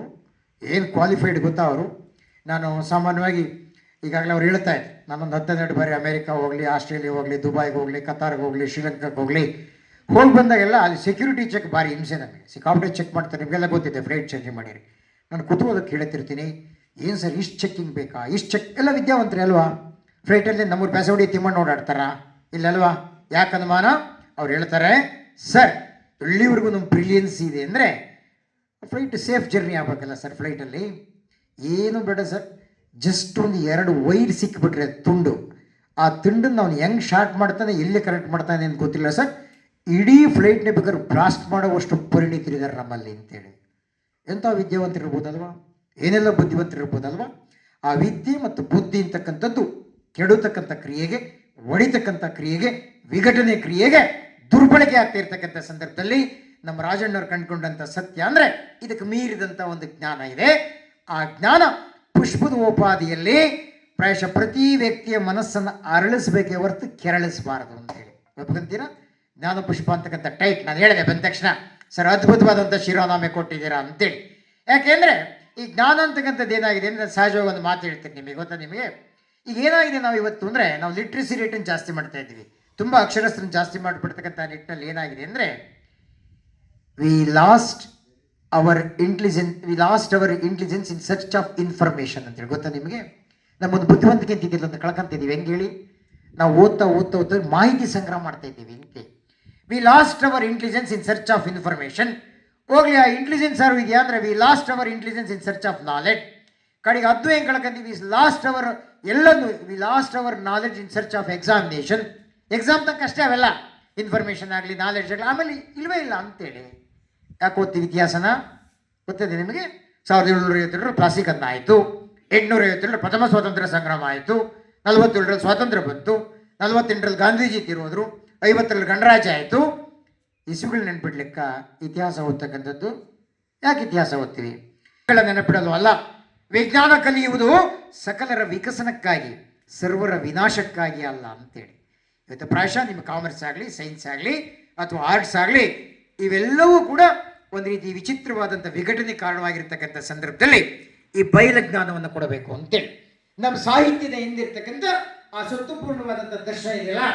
[SPEAKER 1] ಏನು ಕ್ವಾಲಿಫೈಡ್ ಗೊತ್ತಾ ಅವರು? ನಾನು ಸಾಮಾನ್ಯವಾಗಿ ಈಗಾಗಲೇ ಅವ್ರು ಹೇಳ್ತಾ ಇದ್ದೆ. ನಾನೊಂದು ಹತ್ತೆರಡು ಬಾರಿ ಅಮೇರಿಕಾ ಹೋಗಲಿ, ಆಸ್ಟ್ರೇಲಿಯಾ ಹೋಗಲಿ, ದುಬೈಗೆ ಹೋಗಲಿ, ಕತಾರ್ಗೆ ಹೋಗಲಿ, ಶ್ರೀಲಂಕಾಗೆ ಹೋಗಲಿ ಹೋಗಿ ಬಂದಾಗೆಲ್ಲ ಅಲ್ಲಿ ಸೆಕ್ಯೂರಿಟಿ ಚೆಕ್ ಭಾರಿ ಹಿಂಸೆ ನಮಗೆ. ಸಿಕ್ಕಾಪಟ್ಟೆ ಚೆಕ್ ಮಾಡ್ತಾರೆ, ನಿಮಗೆಲ್ಲ ಗೊತ್ತಿದೆ ಫ್ಲೈಟ್ ಚೇಂಜ್ ಮಾಡಿರಿ. ನಾನು ಕುತೂಹಲಕ್ಕೆ ಹೇಳ್ತಿರ್ತೀನಿ, ಏನು ಸರ್, ಇಷ್ಟು ಚೆಕ್ಕಿಂಗ್ ಬೇಕಾ? ಇಷ್ಟು ಚೆಕ್ ಎಲ್ಲ ವಿದ್ಯಾವಂತರೇ ಅಲ್ವಾ? ಫ್ಲೈಟಲ್ಲಿ ನಮ್ಮೂರು ಪ್ಯಾಸೋಡಿ ತಿಮ್ಮಣ್ಣ ಓಡಾಡ್ತಾರಾ ಇಲ್ಲಲ್ವಾ ಯಾಕೆ ಅನುಮಾನ? ಅವ್ರು ಹೇಳ್ತಾರೆ, ಸರ್, ಇಲ್ಲಿವರೆಗೂ ನಮ್ಮ ಬ್ರಿಲಿಯನ್ಸ್ ಇದೆ ಅಂದರೆ ಫ್ಲೈಟ್ ಸೇಫ್ ಜರ್ನಿ ಆಗಬೇಕಲ್ಲ ಸರ್ ಫ್ಲೈಟಲ್ಲಿ ಏನು ಬೇಡ ಸರ್ ಜಸ್ಟ್ ಒಂದು ಎರಡು ವೈರ್ ಸಿಕ್ಬಿಟ್ರೆ ತುಂಡು. ಆ ತುಂಡನ್ನು ಅವನು ಹೆಂಗೆ ಶಾರ್ಟ್ ಮಾಡ್ತಾನೆ, ಎಲ್ಲಿ ಕರೆಕ್ಟ್ ಮಾಡ್ತಾನೆ ಅಂತ ಗೊತ್ತಿಲ್ಲ ಸರ್. ಇಡೀ ಫ್ಲೈಟ್ನ ಬೇಕಾದ್ರೆ ಬ್ಲಾಸ್ಟ್ ಮಾಡುವಷ್ಟು ಪರಿಣಿತರಿದ್ದಾರೆ ನಮ್ಮಲ್ಲಿ ಅಂತೇಳಿ. ಎಂಥ ವಿದ್ಯಾವಂತರಿರ್ಬೋದಲ್ವಾ? ಏನೆಲ್ಲ ಬುದ್ಧಿವಂತರಿರ್ಬೋದಲ್ವಾ? ಆ ವಿದ್ಯೆ ಮತ್ತು ಬುದ್ಧಿ ಅಂತಕ್ಕಂಥದ್ದು ಕೆಡುತಕ್ಕಂಥ ಕ್ರಿಯೆಗೆ ಒಡಿತಕ್ಕಂಥ ಕ್ರಿಯೆಗೆ, ವಿಘಟನೆ ಕ್ರಿಯೆಗೆ ದುರ್ಬಳಕೆ ಆಗ್ತಾ ಇರ್ತಕ್ಕಂಥ ಸಂದರ್ಭದಲ್ಲಿ ನಮ್ಮ ರಾಜಣ್ಣವ್ರು ಕಂಡುಕೊಂಡಂಥ ಸತ್ಯ ಅಂದರೆ ಇದಕ್ಕೆ ಮೀರಿದಂಥ ಒಂದು ಜ್ಞಾನ ಇದೆ. ಆ ಜ್ಞಾನ ಪುಷ್ಪದ ಉಪಾದಿಯಲ್ಲಿ ಪ್ರಾಯಶಃ ಪ್ರತಿ ವ್ಯಕ್ತಿಯ ಮನಸ್ಸನ್ನು ಅರಳಿಸಬೇಕೇ ಹೊರತು ಕೆರಳಿಸಬಾರದು ಅಂತ ಹೇಳಿ ಒಪ್ಕೊಂತೀರಾ ಜ್ಞಾನ ಪುಷ್ಪ ಅಂತಕ್ಕಂಥ ಟೈಟ್ ನಾನು ಹೇಳಿದೆ, ಬಂದ ತಕ್ಷಣ. ಸರ್, ಅದ್ಭುತವಾದಂಥ ಶಿರೋನಾಮೆ ಕೊಟ್ಟಿದ್ದೀರಾ ಅಂತೇಳಿ ಯಾಕೆಂದರೆ, ಈ ಜ್ಞಾನ ಅಂತಕ್ಕಂಥದ್ದು ಏನಾಗಿದೆ ಅಂದರೆ ಸಹಜವಾಗಿ ಒಂದು ಮಾತು ಹೇಳ್ತೀನಿ ನಿಮಗೆ, ಗೊತ್ತಾ ನಿಮಗೆ? ಈಗ ಏನಾಗಿದೆ ನಾವು ಇವತ್ತು ಅಂದರೆ, ನಾವು ಲಿಟ್ರಸಿ ರೇಟನ್ನು ಜಾಸ್ತಿ ಮಾಡ್ತಾ ಇದ್ದೀವಿ. ತುಂಬ ಅಕ್ಷರಸ್ಥರನ್ನು ಜಾಸ್ತಿ ಮಾಡಿಬಿಡ್ತಕ್ಕಂಥ ನಿಟ್ಟಿನಲ್ಲಿ ಏನಾಗಿದೆ ಅಂದರೆ we lost our intelligence we lost our intelligence in search of information ಅಂತೇಳಿ ಗೊತ್ತಾ ನಿಮಗೆ? ನಮ್ಮೊಂದು ಬುದ್ಧಿವಂತಿಕೆ ಅಂತ ಕಳ್ಕೊಂತಿದ್ದೀವಿ. ಹೆಂಗೆ ಹೇಳಿ? ನಾವು ಓದ್ತಾ ಓದ್ತಾ ಓದ್ತಾ ಮಾಹಿತಿ ಸಂಗ್ರಹ ಮಾಡ್ತಾ ಇದ್ದೀವಿ ಅಂತೆ we lost our intelligence in search of information ಹೋಗ್ಲಿ, ಆ ಇಂಟೆಲಿಜೆನ್ಸ್ ಯಾರು ಇದೆಯಾ ಅಂದರೆ we lost our intelligence in search of knowledge ಕಡೆಗೆ ಅದು ಹೆಂಗೆ ಕಳ್ಕೊಂತೀವಿ ಲಾಸ್ಟ್ ಅವರ್ ಎಲ್ಲದೂ we lost our knowledge in search of examination exam ತನಕ ಅಷ್ಟೇ ಅವೆಲ್ಲ. ಇನ್ಫಾರ್ಮೇಷನ್ ಆಗಲಿ ನಾಲೆಡ್ಜ್ ಆಗಲಿ, ಆಮೇಲೆ ಇಲ್ವೇ ಇಲ್ಲ ಅಂತೇಳಿ. ಯಾಕೆ ಓದ್ತೀವಿ ಇತಿಹಾಸನ? ಗೊತ್ತಿದೆ ನಿಮಗೆ? ಸಾವಿರದ ಏಳ್ನೂರ ಐವತ್ತೇಳರ ಪ್ಲಾಸಿಕನ್ನ ಆಯಿತು. ಎಂಟುನೂರ ಐವತ್ತೇಳರ ಪ್ರಥಮ ಸ್ವಾತಂತ್ರ್ಯ ಸಂಗ್ರಾಮ ಆಯಿತು. ನಲವತ್ತೇಳರಲ್ಲಿ ಸ್ವಾತಂತ್ರ್ಯ ಬಂತು. ನಲವತ್ತೆಂಟರಲ್ಲಿ ಗಾಂಧೀಜಿ ತಿರುವುದ್ರು ಐವತ್ತರಲ್ಲಿ ಗಣರಾಜ್ಯ ಆಯಿತು. ಇಸುಗಳು ನೆನ್ಪಿಡ್ಲಿಕ್ಕ ಇತಿಹಾಸ ಓದ್ತಕ್ಕಂಥದ್ದು. ಯಾಕೆ ಇತಿಹಾಸ ಓದ್ತೀವಿ ನೆನಪಿಡಲು ಅಲ್ಲ. ವಿಜ್ಞಾನ ಕಲಿಯುವುದು ಸಕಲರ ವಿಕಸನಕ್ಕಾಗಿ, ಸರ್ವರ ವಿನಾಶಕ್ಕಾಗಿ ಅಲ್ಲ ಅಂತೇಳಿ. ಇವತ್ತು ಪ್ರಾಯಶಃ ನಿಮ್ಮ ಕಾಮರ್ಸ್ ಆಗಲಿ, ಸೈನ್ಸ್ ಆಗಲಿ, ಅಥವಾ ಆರ್ಟ್ಸ್ ಆಗಲಿ, ಇವೆಲ್ಲವೂ ಕೂಡ ಒಂದು ರೀತಿ ವಿಚಿತ್ರವಾದಂಥ ವಿಘಟನೆ ಕಾರಣವಾಗಿರ್ತಕ್ಕಂಥ ಸಂದರ್ಭದಲ್ಲಿ ಈ ಬಯಲ ಜ್ಞಾನವನ್ನು ಕೊಡಬೇಕು ಅಂತೇಳಿ. ನಮ್ಮ ಸಾಹಿತ್ಯದ ಹಿಂದಿರ್ತಕ್ಕಂಥ ಆ ಸತ್ವಪೂರ್ಣವಾದಂಥ ದರ್ಶನ ಇದೆಯಲ್ಲ?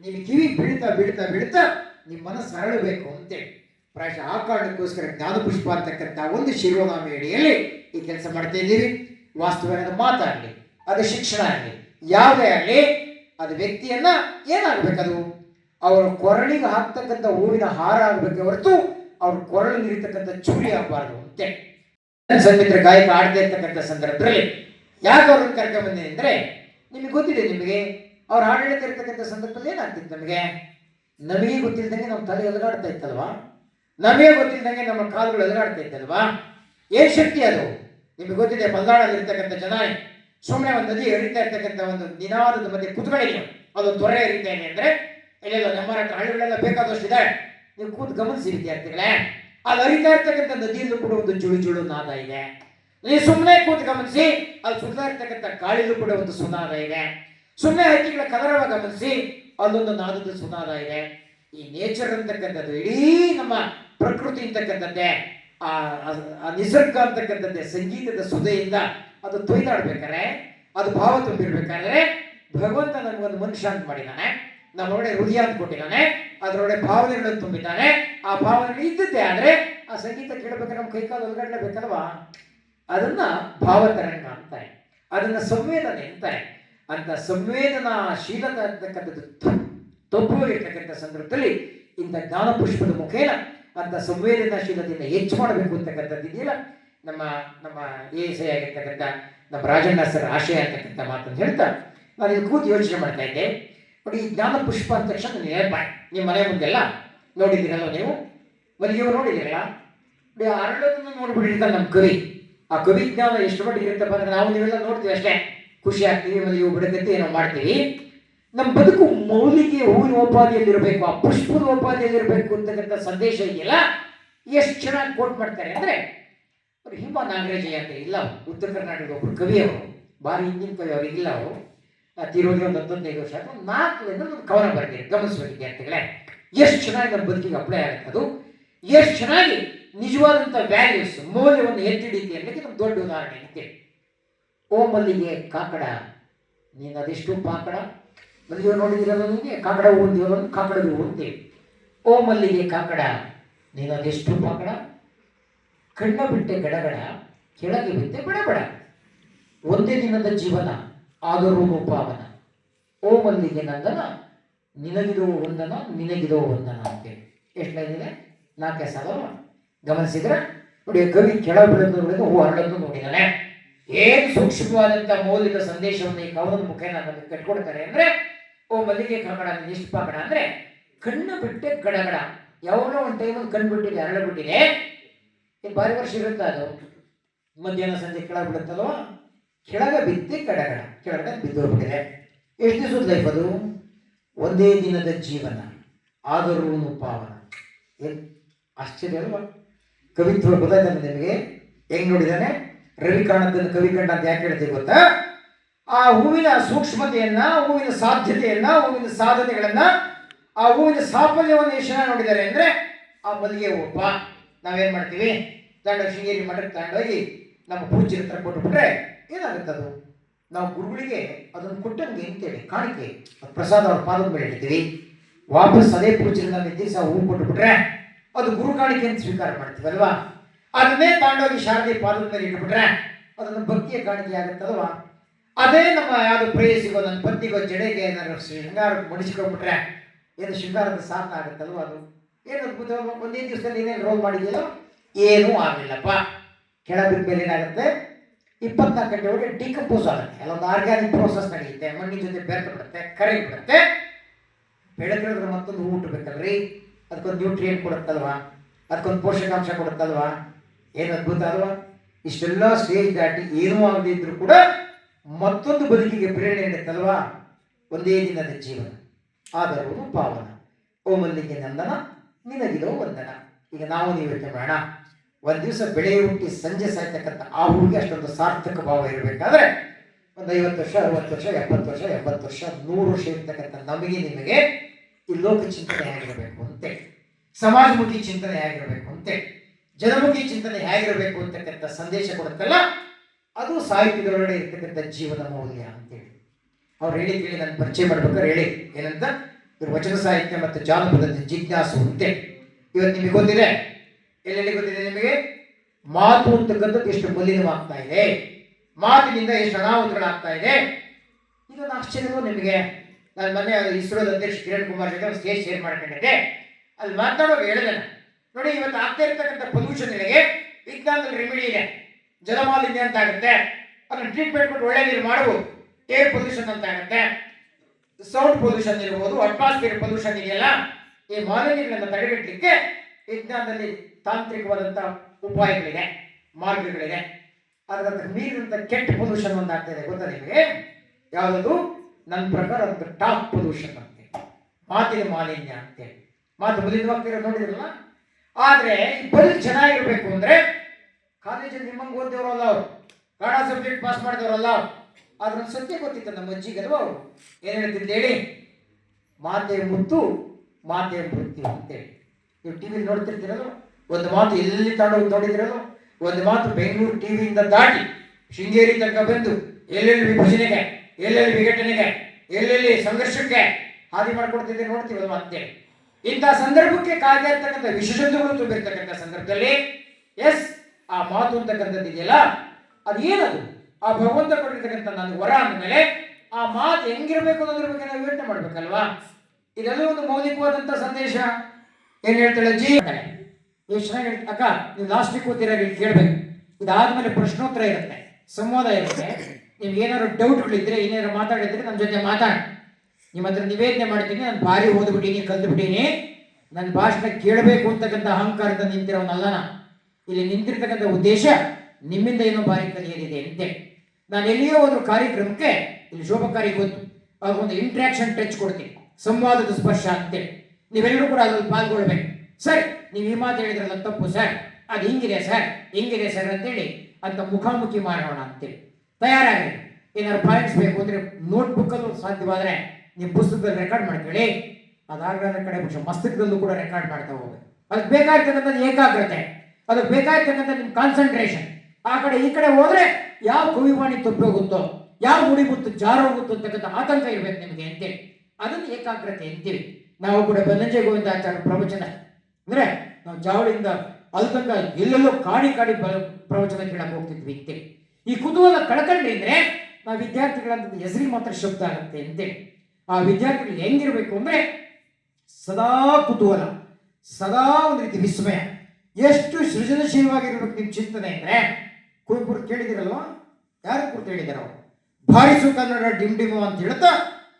[SPEAKER 1] ನಿಮ್ಮ ಕಿವಿ ಬೀಳ್ತಾ ಬೀಳ್ತಾ ಬೀಳ್ತಾ ನಿಮ್ಮ ಮನಸ್ಸು ಹರಳಬೇಕು ಅಂತೇಳಿ ಪ್ರಾಯಶಃ ಆ ಕಾರಣಕ್ಕೋಸ್ಕರ ಜ್ಞಾನಪುಷ್ಪ ಅಂತಕ್ಕಂಥ ಒಂದು ಶಿರೋನಾಮಿ ಅಡಿಯಲ್ಲಿ ಈ ಕೆಲಸ ಮಾಡ್ತಾ ಇದ್ದೀವಿ. ವಾಸ್ತವದ ಮಾತಾಗಲಿ ಅದು ಶಿಕ್ಷಣ ಆಗಲಿ, ಯಾವುದೇ ಆಗಲಿ ಅದು ವ್ಯಕ್ತಿಯನ್ನ ಏನಾಗಬೇಕದು? ಅವರ ಕೊರಳಿಗೆ ಹಾಕ್ತಕ್ಕಂಥ ಹೂವಿನ ಹಾರ ಆಗಬೇಕೆ ಹೊರತು ಅವ್ರ ಕೊರಳಿಗಿರ್ತಕ್ಕಂಥ ಚೂರಿ ಆಗಬಾರ್ದು ಅಂತೇಳಿ ಸಂಗೀತ ಗಾಯಕ ಆಡದೇ ಇರ್ತಕ್ಕಂಥ ಸಂದರ್ಭದಲ್ಲಿ ಯಾಕೆ ಅವ್ರನ್ನ ಬಂದೆ ಅಂದ್ರೆ, ನಿಮಗೆ ಗೊತ್ತಿದೆ ನಿಮಗೆ ಅವ್ರು ಆಡಳಿತ ಇರ್ತಕ್ಕಂಥ ಸಂದರ್ಭದಲ್ಲಿ ಏನಾಗ್ತಿತ್ತು ನಮಗೆ? ನಮಗೆ ಗೊತ್ತಿಲ್ದಂಗೆ ನಮ್ಮ ತಲೆ ಎಲಗಾಡ್ತಾ ಇತ್ತಲ್ವಾ? ನಮಗೆ ಗೊತ್ತಿಲ್ದಂಗೆ ನಮ್ಮ ಕಾಲುಗಳು ಎಲಗಾಡ್ತಾ ಇತ್ತಲ್ವಾ? ಏನ್ ಶಕ್ತಿ ಅದು? ನಿಮ್ಗೆ ಗೊತ್ತಿದೆ ಮಲ್ನಾಡಲ್ಲಿ ಇರ್ತಕ್ಕಂಥ ಜನ ಸುಮ್ಮನೆ ಒಂದು ನದಿ ಹರಿತಾ ಇರ್ತಕ್ಕಂಥ ಒಂದು ನಿನಾದದ ಮಧ್ಯೆ ಕುತ್ಕೊಳ್ಳಿ ಅದು ತೊರೆ ಹರಿತಾ ಇದೆ ಅಂದ್ರೆ ಇಲ್ಲೆಲ್ಲ ನಮ್ಮ ಹಳ್ಳಿಗಳೆಲ್ಲ ಬೇಕಾದಷ್ಟು ಇದೆ ನೀವು ಕೂತ್ ಗಮನಿಸಿ ವಿದ್ಯಾರ್ಥಿಗಳೇ. ಅಲ್ಲಿ ಹರಿತಾ ಇರ್ತಕ್ಕಂಥ ನದಿಯಲ್ಲೂ ಕೂಡ ಒಂದು ಜುಳು ಜುಳು ನಾದ ಇದೆ. ನೀವು ಸುಮ್ಮನೆ ಕೂತ್ ಗಮನಿಸಿ, ಅಲ್ಲಿ ಇರ್ತಕ್ಕಂಥ ಗಾಳಿಲೂ ಕೂಡ ಒಂದು ಸುನಾದ ಇದೆ. ಸುಮ್ಮನೆ ಹಕ್ಕಿಗಳ ಕಲರವ ಗಮನಿಸಿ, ಅಲ್ಲೊಂದು ನಾದದ ಸುನಾದ ಇದೆ. ಈ ನೇಚರ್ ಅಂತಕ್ಕಂಥದ್ದು, ಇಡೀ ನಮ್ಮ ಪ್ರಕೃತಿ ಅಂತಕ್ಕಂಥದ್ದೇ, ಆ ನಿಸರ್ಗ ಅಂತಕ್ಕಂಥದ್ದೇ ಸಂಗೀತದ ಸುದೆಯಿಂದ ಅದು ತೊಯ್ದಾಡ್ಬೇಕಾದ್ರೆ, ಅದು ಭಾವ ತುಂಬಿರ್ಬೇಕಾದ್ರೆ ಭಗವಂತ ನಮಗೊಂದು ಮನುಷ್ಯ ಅಂತ ಮಾಡಿದ್ದಾನೆ. ನಮ್ಮೊಳಗಡೆ ಹೃದಯ ಅಂತ ಕೊಟ್ಟಿದ್ದಾನೆ. ಅದರೊಳಗೆ ಭಾವನೆಗಳನ್ನು ತುಂಬಿದ್ದಾನೆ ಆ ಭಾವನೆಗಳು ಇದ್ದದ್ದೇ ಆದರೆ ಆ ಸಂಗೀತ ಕೇಳಬೇಕಾದ್ರೆ ನಮ್ಮ ಕೈಕಾಲು ಬೇಕಲ್ವಾ ಅದನ್ನ ಭಾವತರಂಗ ಅಂತಾರೆ. ಅದನ್ನ ಸಂವೇದನೆ ಅಂತಾರೆ. ಅಂತ ಸಂವೇದನಾಶೀಲತೆ ಅಂತಕ್ಕಂಥದ್ದು ಇರ್ತಕ್ಕಂಥ ಸಂದರ್ಭದಲ್ಲಿ ಇಂಥ ಜ್ಞಾನಪುಷ್ಪದ ಮುಖೇನ ಅಂತ ಸಂವೇದನಾಶೀಲತೆಯಿಂದ ಹೆಚ್ಚು ಮಾಡಬೇಕು ಅಂತಕ್ಕಂಥದ್ದು ಇದೆಯಲ್ಲ? ನಮ್ಮ ನಮ್ಮ ಎ ಎಸ್ ಐ ಆಗಿರ್ತಕ್ಕಂಥ, ನಮ್ಮ ರಾಜಣ್ಣ ಸರ್ ಆಶಯ ಅಂತಕ್ಕಂಥ ಮಾತನ್ನು ಹೇಳ್ತಾ ನಾನು ಇದು ಕೂತು ಯೋಚನೆ ಮಾಡ್ತಾ ಇದ್ದೆ. ನೋಡಿ, ಈ ಜ್ಞಾನ ಪುಷ್ಪ ಅಂದ ತಕ್ಷಣ ನೆನಪ ನಿಮ್ಮ ಮನೆ ಮುಂದೆಲ್ಲ ನೋಡಿದ್ದೀರಲ್ಲ ನೀವು? ಮಲ್ಲಿಗೆ ನೋಡಿದ್ದೀರಲ್ಲ? ಅರಳನ್ನು ನೋಡ್ಬಿಟ್ಟಿರ್ತಾರೆ ನಮ್ಮ ಕವಿ. ಆ ಕವಿ ಜ್ಞಾನ ಎಷ್ಟು ಮಟ್ಟಿಗೆ ಇರುತ್ತಪ್ಪ ಅಂದ್ರೆ ನಾವು ನೀವೆಲ್ಲ ನೋಡ್ತೀವಿ ಅಷ್ಟೇ. ಖುಷಿ ಆಗ್ತೀವಿ ಮಲ್ಲಿಗೆ ಬಿಡಕತ್ತೆ ಏನೋ ಮಾಡ್ತೀವಿ ನಮ್ಮ ಬದುಕು ಮೌಲಿಗೆ ಹೂವಿನ ಉಪಾಧಿಯಲ್ಲಿರಬೇಕು ಆ ಪುಷ್ಪದ ಉಪಾಧಿಯಲ್ಲಿರಬೇಕು ಅಂತಕ್ಕಂಥ ಸಂದೇಶ ಇದೆಯಲ್ಲ, ಎಷ್ಟು ಚೆನ್ನಾಗಿ ಕೋಟ್ ಮಾಡ್ತಾರೆ ಅಂದ್ರೆ, ಅವ್ರು ಹಿಮ ನಾಗರಾಜಯ್ಯ ಅಂತ ಇಲ್ಲ. ಉತ್ತರ ಕರ್ನಾಟಕದ ಒಬ್ಬರು ಕವಿ ಅವರು, ಭಾರಿ ಹಿಂದಿನ ಕವಿ ಅವರಿಗಿಲ್ಲ ಅವರು ತೀರೋಗಿ ಒಂದು ಹತ್ತೊಂದೈದು ವರ್ಷ ಆಯ್ತು. ನಾಲ್ಕು ಒಂದು ಕವನ ಬರ್ತೀನಿ ಗಮನಿಸುವ ವಿದ್ಯಾರ್ಥಿಗಳೇ ಎಷ್ಟು ಚೆನ್ನಾಗಿ ನಮ್ಮ ಬದುಕಿಗೆ ಅಪ್ಲೈ ಆಗುತ್ತೆ ಅದು ಎಷ್ಟು ಚೆನ್ನಾಗಿ ನಿಜವಾದಂಥ ವ್ಯಾಲ್ಯೂಸ್ ಮೌಲ್ಯವನ್ನು ಎತ್ತಿಡೀತಿ ಅನ್ನೋಕ್ಕೆ ನಮ್ಮ ದೊಡ್ಡ ಉದಾಹರಣೆ ಅಂತೇಳಿ ಓ ಮಲ್ಲಿಗೆ ಕಾಕಡ. ನೀನು ಅದೆಷ್ಟು ಪಾಕಡ? ಮಲ್ಲಿಗೆ ನೋಡಿದಿರಲ್ಲ ನಿಮಗೆ ಕಾಕಡ ಹೂ ಅಂತೀವಲ್ಲ ಕಾಕಡದ ಹೂ ಓ ಮಲ್ಲಿಗೆ ಕಾಕಡ, ನೀನು ಅದೆಷ್ಟು ಪಾಕಡ? ಕಣ್ಣ ಬಿಟ್ಟೆ ಗಡಗಡ, ಕೆಳಗೆ ಬಿದ್ದೆ ಬಡಬಡ. ಒಂದೇ ದಿನದ ಜೀವನ, ಆದರೂ ಪಾವನ ಓ ಮಲ್ಲಿಗೆ ನಂದನ, ನಿನಗಿದೋ ವಂದನ ನಿನಗಿದೋ ವಂದನ ಅಂತೇಳಿ ಎಷ್ಟು ಲೈನಿದೆ ನಾಲ್ಕೇ ಸಾಲ ಗಮನಿಸಿದ್ರೆ? ನೋಡಿ ಕವಿ ಕೆಳ ಬಿಡೋದು ನೋಡಿದ್ರೆ ಹೂ ಹರಡೋದು ನೋಡಿದಾನೆ. ಏನು ಸೂಕ್ಷ್ಮವಾದಂತಹ ಮೌಲ್ಯದ ಸಂದೇಶವನ್ನು ಈ ಕವನದ ಮುಖೇನ ನಮಗೆ ಕಟ್ಕೊಡ್ತಾರೆ ಅಂದ್ರೆ, ಓ ಮಲ್ಲಿಗೆ ಕಂಗಡ ಎಷ್ಟು ಪಾಕಡ ಅಂದ್ರೆ, ಕಣ್ಣು ಬಿಟ್ಟೆ ಗಡಗಡ. ಯಾವನೋ ಒಂದು ಟೈಮಲ್ಲಿ ಕಣ್ಣು ಬಿಟ್ಟಿದೆ, ಅರಳು ಬಿಟ್ಟಿದೆ. ಇದು ಬಾರಿ ವರ್ಷ ಇರುತ್ತೆ ಅದು? ಮಧ್ಯಾಹ್ನ ಸಂಜೆ ಕೆಳಗೆ ಬಿಡುತ್ತಲ್ವ? ಕೆಳಗೆ ಬಿದ್ದೆ ಗಡಗಡ. ಕೆಳಗಡೆ ಬಿದ್ದೋಗ್ಬಿಟ್ಟಿದೆ ಎಷ್ಟು ದಿವಸದ ಲೈಫ್ ಅದು? ಒಂದೇ ದಿನದ ಜೀವನ. ಆದರೂ ಪಾವನ. ಏನು ಆಶ್ಚರ್ಯ ಅಲ್ವಾ? ಕವಿತ್ವ ಗೊತ್ತಾಯ್ತಾನೆ ನಿಮಗೆ? ಹೆಂಗ್ ನೋಡಿದಾನೆ? ರವಿ ಕಾಣದನ್ನು ಕವಿ ಕಂಡ ಅಂತ ಯಾಕೆ ಹೇಳ್ತೀವಿ ಗೊತ್ತಾ? ಆ ಹೂವಿನ ಸೂಕ್ಷ್ಮತೆಯನ್ನ, ಹೂವಿನ ಸಾಧ್ಯತೆಯನ್ನ, ಹೂವಿನ ಸಾಧನೆಗಳನ್ನ, ಆ ಹೂವಿನ ಸಾಫಲ್ಯವನ್ನು ಎಷ್ಟು ನೋಡಿದ್ದಾರೆ ಅಂದ್ರೆ ಆ ಮಲ್ಲಿಗೆ ಒಬ್ಬ. ನಾವೇನ್ ಮಾಡ್ತೀವಿ? ತಗೊಂಡೋಗಿ ಶೃಂಗೇರಿ ಮಠಕ್ಕೆ ತಗೊಂಡೋಗಿ ನಮ್ಮ ಪೂಜೆ ಹತ್ರ ಕೊಟ್ಟುಬಿಟ್ರೆ ಏನಾಗುತ್ತೆ ಅದು? ನಾವು ಗುರುಗಳಿಗೆ ಅದನ್ನು ಕೊಟ್ಟಂಗೆ ಅಂತೇಳಿ, ಕಾಣಿಕೆ. ಪ್ರಸಾದ ಅವ್ರ ಪಾದದ ಮೇಲೆ ಇಡ್ತೀವಿ. ವಾಪಸ್ ಅದೇ ಪೂಜ್ಯರಿಂದ ದಿವಸ ಹೂ ಕೊಟ್ಬಿಟ್ರೆ ಅದು ಗುರು ಕಾಣಿಕೆ ಅಂತ ಸ್ವೀಕಾರ ಮಾಡ್ತೀವಲ್ವಾ? ಅದನ್ನೇ ತಾಂಡೋಗಿ ಶಾರದೆ ಪಾದದ ಮೇಲೆ ಇಟ್ಬಿಟ್ರೆ ಅದನ್ನು ಭಕ್ತಿಯ ಕಾಣಿಕೆ ಆಗುತ್ತಲ್ವಾ ಅದೇ ನಮ್ಮ ಯಾವುದು ಪ್ರೇಯಸಿಗೋ, ನನ್ನ ಪತ್ನಿಗೋ ಜಡೆಗೆ ಏನಾದ್ರು ಶೃಂಗಾರ ಮಡಿಸಿಕೊಂಡ್ಬಿಟ್ರೆ ಏನು ಶೃಂಗಾರದ ಸಾಧನ ಆಗುತ್ತಲ್ವ ಅದು? ಏನು ಅದ್ಭುತ? ಒಂದೇ ದಿವಸದಲ್ಲಿ ಏನೇನು ರೋಲ್ ಮಾಡಿದೆಯೋ ಏನೂ ಆಗಲಿಲ್ಲಪ್ಪ. ಕೆಳಬಿದ್ದ ಮೇಲೆ ಏನಾಗುತ್ತೆ? ಇಪ್ಪತ್ನಾಲ್ಕು ಗಂಟೆ ಒಳಗೆ ಡಿಕಂಪೋಸ್ ಆಗುತ್ತೆ. ಅಲ್ಲೊಂದು ಆರ್ಗ್ಯಾನಿಕ್ ಪ್ರೋಸೆಸ್ ನಡೆಯುತ್ತೆ. ಮಣ್ಣಿನ ಜೊತೆ ಬೆರೆತು ಬಿಡುತ್ತೆ ಕರೆ ಬಿಡುತ್ತೆ. ಬೆಳಕಿದ್ರೆ ಮತ್ತೊಂದು ಊಟ ಬೇಕಲ್ರಿ? ಅದಕ್ಕೊಂದು ನ್ಯೂಟ್ರಿಯೆಂಟ್ ಕೊಡುತ್ತಲ್ವಾ? ಅದಕ್ಕೊಂದು ಪೋಷಕಾಂಶ ಕೊಡುತ್ತಲ್ವಾ? ಏನು ಅದ್ಭುತ ಅಲ್ವಾ? ಇಷ್ಟೆಲ್ಲ ಸ್ಟೇಜ್ ದಾಟಿ ಏನೂ ಆಗದೇ ಕೂಡ ಮತ್ತೊಂದು ಬದುಕಿಗೆ ಪ್ರೇರಣೆ ನೀಡುತ್ತಲ್ವಾ? ಒಂದೇ ದಿನದ ಜೀವನ ಆದರೂ ಪಾವನ. ಓ ಮಲ್ಲಿಗೆ ನಂದನ, ನಿನಗಿರೋ ವಂದನ. ಈಗ ನಾವು ನೀವು ಯೋಚನೆ ಮಾಡೋಣ. ಒಂದು ದಿವಸ ಬೆಳೆ ಹುಟ್ಟಿ ಸಂಜೆ ಸಾಯ್ತಕ್ಕಂಥ ಆ ಹುಡುಗಿ ಅಷ್ಟೊಂದು ಸಾರ್ಥಕ ಭಾವ ಇರಬೇಕಾದ್ರೆ ಒಂದು ಐವತ್ತು ವರ್ಷ, ಅರವತ್ತು ವರ್ಷ, ಎಪ್ಪತ್ತು ವರ್ಷ, ಎಂಬತ್ತು ವರ್ಷ, ನೂರು ವರ್ಷ ಇರ್ತಕ್ಕಂಥ ನಮಗೆ ನಿಮಗೆ ಈ ಲೋಕ ಚಿಂತನೆ ಆಗಿರಬೇಕು ಅಂತೇಳಿ ಸಮಾಜಮುಖಿ ಚಿಂತನೆ ಆಗಿರಬೇಕು ಅಂತೇಳಿ ಜನಮುಖಿ ಚಿಂತನೆ ಹೇಗಿರಬೇಕು ಅಂತಕ್ಕಂಥ ಸಂದೇಶ ಕೊಡುತ್ತಲ್ಲ ಅದು ಸಾಹಿತ್ಯದೊಳಗಡೆ ಇರ್ತಕ್ಕಂಥ ಜೀವನ ಮೌಲ್ಯ ಅಂತೇಳಿ. ಅವ್ರು ಹೇಳಿ ಕೇಳಿ ನಾನು ಪರಿಚಯ ಮಾಡ್ಬೇಕಾದ್ರೆ ಹೇಳಿ. ಏನಂತ? ಇವರು ವಚನ ಸಾಹಿತ್ಯ ಮತ್ತು ಜಾನಪದ ಜಿಜ್ಞಾಸು ಅಂತೇಳಿ ಇವತ್ತು ನಿಮಗೆ ಗೊತ್ತಿದೆ. ಎಲ್ಲೆಲ್ಲಿ ಗೊತ್ತಿದೆ ನಿಮಗೆ? ಮಾತು ಅಂತಕ್ಕಂಥದ್ದು ಎಷ್ಟು ಮಲಿನವಾಗ್ತಾ ಇದೆ. ಮಾತಿನಿಂದ ಎಷ್ಟು ಅನಾಹುತಗಳಾಗ್ತಾ ಇದೆ. ಇದೊಂದು ಆಶ್ಚರ್ಯವೂ ನಿಮಗೆ? ನಾನು ಮೊನ್ನೆ ಇಸ್ರೋದ ಅಧ್ಯಕ್ಷ ಕಿರಣ್ ಕುಮಾರ್ ಜೊತೆ ಸ್ಟೇಜ್ ಶೇರ್ ಮಾಡ್ಕೊಂಡಿದ್ದೆ. ಅಲ್ಲಿ ಮಾತಾಡುವಾಗ ಹೇಳಿದೆ ನಾನು. ನೋಡಿ, ಇವತ್ತು ಆಗ್ತಾ ಇರ್ತಕ್ಕಂಥ ಪೊಲ್ಯೂಷನ್ಗಳಿಗೆ ವಿಜ್ಞಾನದಲ್ಲಿ ರೆಮಿಡಿ ಇದೆ. ಜಲಮಾಲಿನ್ಯ ಅಂತ ಆಗುತ್ತೆ. ಅದನ್ನ ಟ್ರೀಟ್ಮೆಂಟ್ ಕೊಟ್ಟು ಒಳ್ಳೆ ನೀರು ಮಾಡಬಹುದು ಏರ್ ಪೊಲ್ಯೂಷನ್ ಅಂತ ಆಗುತ್ತೆ. ಸೌಂಡ್ ಪೊಲ್ಯೂಷನ್ ಇರ್ಬೋದು ಅಟ್ಮಾಸ್ಫಿಯರ್ ಪೊಲ್ಯೂಷನ್ ಇದೆಯಲ್ಲ, ಈ ಮಾಲಿನ್ಯಗಳನ್ನು ತಡೆಗಟ್ಟಲಿಕ್ಕೆ ವಿಜ್ಞಾನದಲ್ಲಿ ತಾಂತ್ರಿಕವಾದಂಥ ಉಪಾಯಗಳಿದೆ, ಮಾರ್ಗಗಳಿದೆ. ಅದರ ನೀರಿನಂತ ಕೆಟ್ಟ ಪೊಲ್ಯೂಷನ್ ಒಂದು ಆಗ್ತಾ ಇದೆ. ಗೊತ್ತಾ ನಿಮಗೆ? ಯಾವುದದು? ನನ್ನ ಪ್ರಕಾರ ಅದು ಟಾಪ್ ಪೊಲ್ಯೂಷನ್ ಅಂತೇಳಿ. ಮಾತಿನ ಮಾಲಿನ್ಯ ಅಂತೇಳಿ. ಮಾತು ಮಲಿನವಾಗ್ತಿರೋ ನೋಡಿದ್ರಲ್ಲ? ಆದರೆ ಬದುಕು ಚೆನ್ನಾಗಿರ್ಬೇಕು ಅಂದ್ರೆ ಕಾಲೇಜಲ್ಲಿ ನಿಮ್ಮಂಗೆ ಓದಿದವರಲ್ಲ ಅವರು. ಕನ್ನಡ ಸಬ್ಜೆಕ್ಟ್ ಪಾಸ್ ಮಾಡಿದವರಲ್ಲ ಒಂದು ಸತ್ಯ ಗೊತ್ತಿತ್ತು ನಮ್ಮ ಅಜ್ಜಿಗೆ ಅಲ್ವಾ ಅವರು? ಏನು ಹೇಳ್ತಿದ್ದು ಹೇಳಿ? ಮಾತೆ ಮುತ್ತು, ಮಾತೆ ಮೃತ್ಯು ಅಂತೇಳಿ. ನೀವು ಟಿ ವಿಲಿ ನೋಡ್ತಿರ್ತೀರಲ್ಲ ಒಂದು ಮಾತು ಎಲ್ಲಿ ತಾಂಡ ನೋಡಿದಿರಲ್ಲ ಒಂದು ಮಾತು ಬೆಂಗಳೂರು ಟಿವಿಯಿಂದ ದಾಟಿ ಶೃಂಗೇರಿ ತನಕ ಬಂದು ಎಲ್ಲೆಲ್ಲಿ ವಿಭಜನೆಗೆ, ಎಲ್ಲೆಲ್ಲಿ ವಿಘಟನೆಗೆ, ಎಲ್ಲೆಲ್ಲಿ ಸಂಘರ್ಷಕ್ಕೆ ಹಾದಿ ಮಾಡ್ಕೊಡ್ತಿದ್ದೆ ನೋಡ್ತೀವಲ್ವ ಅಂತೇಳಿ. ಇಂಥ ಸಂದರ್ಭಕ್ಕೆ ಕಾಯ್ದೆ ಇರ್ತಕ್ಕಂಥ ವಿಶೇಷತೆಗಳು ತುಂಬಿರ್ತಕ್ಕಂಥ ಸಂದರ್ಭದಲ್ಲಿ, ಎಸ್, ಆ ಮಾತು ಅಂತಕ್ಕಂಥದ್ದು ಇದೆಯಲ್ಲ ಅದು ಏನದು? ಆ ಭಗವಂತ ಕೊಟ್ಟಿರ್ತಕ್ಕಂಥ ನನ್ನ ವರ ಅಂದಮೇಲೆ ಆ ಮಾತು ಹೆಂಗಿರ್ಬೇಕು ಅನ್ನೋದ್ರ ಬಗ್ಗೆ ನಾವು ಯೋಚನೆ ಮಾಡ್ಬೇಕಲ್ವಾ? ಇದೆಲ್ಲ ಒಂದು ಮೌಲಿಕವಾದಂಥ ಸಂದೇಶ. ಏನ್ ಹೇಳ್ತಾಳೆ? ಜೀ ನೀವು ಚೆನ್ನಾಗಿ ಹೇಳ್ತ- ಅಕ್ಕ, ನೀವು ಲಾಸ್ಟಿಗೆ ಕೂತಿರೋ ಇಲ್ಲಿ ಕೇಳ್ಬೇಕು ಇದಾದ್ಮೇಲೆ ಪ್ರಶ್ನೋತ್ತರ ಇರುತ್ತೆ, ಸಂವಾದ ಇರುತ್ತೆ. ನಿಮ್ಗೆ ಏನಾದ್ರು ಡೌಟ್ಗಳಿದ್ರೆ ಏನಾದ್ರು ಮಾತಾಡಿದ್ರೆ ನಮ್ಮ ಜೊತೆ ಮಾತಾಡಿ. ನಿಮ್ಮ ಹತ್ರ ನಿವೇದನೆ ಮಾಡ್ತೀನಿ, ನಾನು ಭಾರಿ ಓದ್ಬಿಟ್ಟೀನಿ, ಕಲ್ತ್ಬಿಟ್ಟೀನಿ. ನನ್ನ ಭಾಷಣ ಕೇಳಬೇಕು ಅಂತಕ್ಕಂಥ ಅಹಂಕಾರದಿಂದ ನಿಂತಿರೋನಲ್ಲ ಇಲ್ಲಿ ನಿಂತಿರ್ತಕ್ಕಂಥ ಉದ್ದೇಶ ನಿಮ್ಮಿಂದ ಏನೋ ಭಾರಿ ಕಲಿಯಲಿದೆ ಅಂತೆ. ನಾನು ಎಲ್ಲಿಯೋ ಒಂದು ಕಾರ್ಯಕ್ರಮಕ್ಕೆ, ಇಲ್ಲಿ ಶೋಭಕಾರಿ ಗೊತ್ತು ಒಂದು ಇಂಟ್ರಾಕ್ಷನ್ ಟಚ್ ಕೊಡ್ತೀನಿ, ಸಂವಾದದ ಸ್ಪರ್ಶ ಅಂತೇಳಿ ನೀವೆಲ್ಲರೂ ಕೂಡ ಅದ್ರಲ್ಲಿ ಪಾಲ್ಗೊಳ್ಬೇಕು. ಸರ್, ನೀವು ಈ ಮಾತು ಹೇಳಿದ್ರಲ್ಲ ತಪ್ಪು ಸರ್. ಅದು ಹಿಂಗಿದೆ ಸರ್ ಹಿಂಗಿದೆ ಸರ್ ಅಂತೇಳಿ ಅಂತ ಮುಖಾಮುಖಿ ಮಾಡೋಣ ಅಂತೇಳಿ ತಯಾರಾಗಿ ಏನಾದ್ರು ಪಾಯಿಂಟ್ಸ್ ಬೇಕು ಅಂದರೆ ನೋಟ್ಬುಕ್ಕಲ್ಲೂ ಸಾಧ್ಯವಾದರೆ ನಿಮ್ಮ ಪುಸ್ತಕದಲ್ಲಿ ರೆಕಾರ್ಡ್ ಮಾಡ್ಕೊಳ್ಳಿ ಅದಾಗದ ಕಡೆ ಪಕ್ಷ ಮಸ್ತಕದಲ್ಲೂ ಕೂಡ ರೆಕಾರ್ಡ್ ಮಾಡ್ತಾ ಹೋಗ್ಬೇಕು ಅದಕ್ಕೆ ಬೇಕಾಗಿರ್ತಕ್ಕಂಥದ್ದು ಏಕಾಗ್ರತೆ, ಅದಕ್ಕೆ ಬೇಕಾಗಿರ್ತಕ್ಕಂಥ ನಿಮ್ಮ ಕಾನ್ಸಂಟ್ರೇಷನ್ ಆ ಕಡೆ, ಈ ಕಡೆ ಹೋದ್ರೆ ಯಾವ ಕವಿವಾಣಿ ತಪ್ಪೋಗುತ್ತೋ, ಯಾವ ಮುಡಿಗುತ್ತು ಜಾರೋಗುತ್ತೋ ಅಂತಕ್ಕಂಥ ಆತಂಕ ಇರಬೇಕು ನಿಮಗೆ ಅಂತೇಳಿ. ಅದನ್ನು ಏಕಾಗ್ರತೆ ಅಂತೀವಿ. ನಾವು ಕೂಡ ಬನ್ನಂಜೆ ಗೋವಿಂದಾಚಾರ್ಯ ಪ್ರವಚನ, ಅಂದ್ರೆ ನಾವು ಜಾವಳಿಯಿಂದ ಅಲ್ಲಿ ಎಲ್ಲೆಲ್ಲೋ ಕಾಡಿ ಕಾಡಿ ಪ್ರವಚನ ಕೇಳಕ್ ಹೋಗ್ತಿದ್ವಿ ಅಂತೇಳಿ. ಈ ಕುತೂಹಲ ಕಳ್ಕೊಂಡ್ರಿ ಅಂದ್ರೆ, ನಾವು ವಿದ್ಯಾರ್ಥಿಗಳಂತ ಹೆಸರಿಗೆ ಮಾತ್ರ ಶಬ್ದ ಆಗುತ್ತೆ ಅಂತೇಳಿ. ಆ ವಿದ್ಯಾರ್ಥಿಗಳು ಹೆಂಗಿರ್ಬೇಕು ಅಂದ್ರೆ ಸದಾ ಕುತೂಹಲ, ಸದಾ ಒಂದು ರೀತಿ ವಿಸ್ಮಯ. ಎಷ್ಟು ಸೃಜನಶೀಲವಾಗಿರ್ಬೇಕು ನಿಮ್ಮ ಚಿಂತನೆ ಅಂದ್ರೆ ಕುವೆಂಪು ಕೇಳಿದಿರಲ್ವಾ? ಯಾರು ಕುರಿತು ಹೇಳಿದ್ದಾರೆ ಅವರು? ಭಾರಿಸು ಕನ್ನಡ ಡಿಮ್ ಡಿಮು ಅಂತ ಹೇಳ್ತಾ,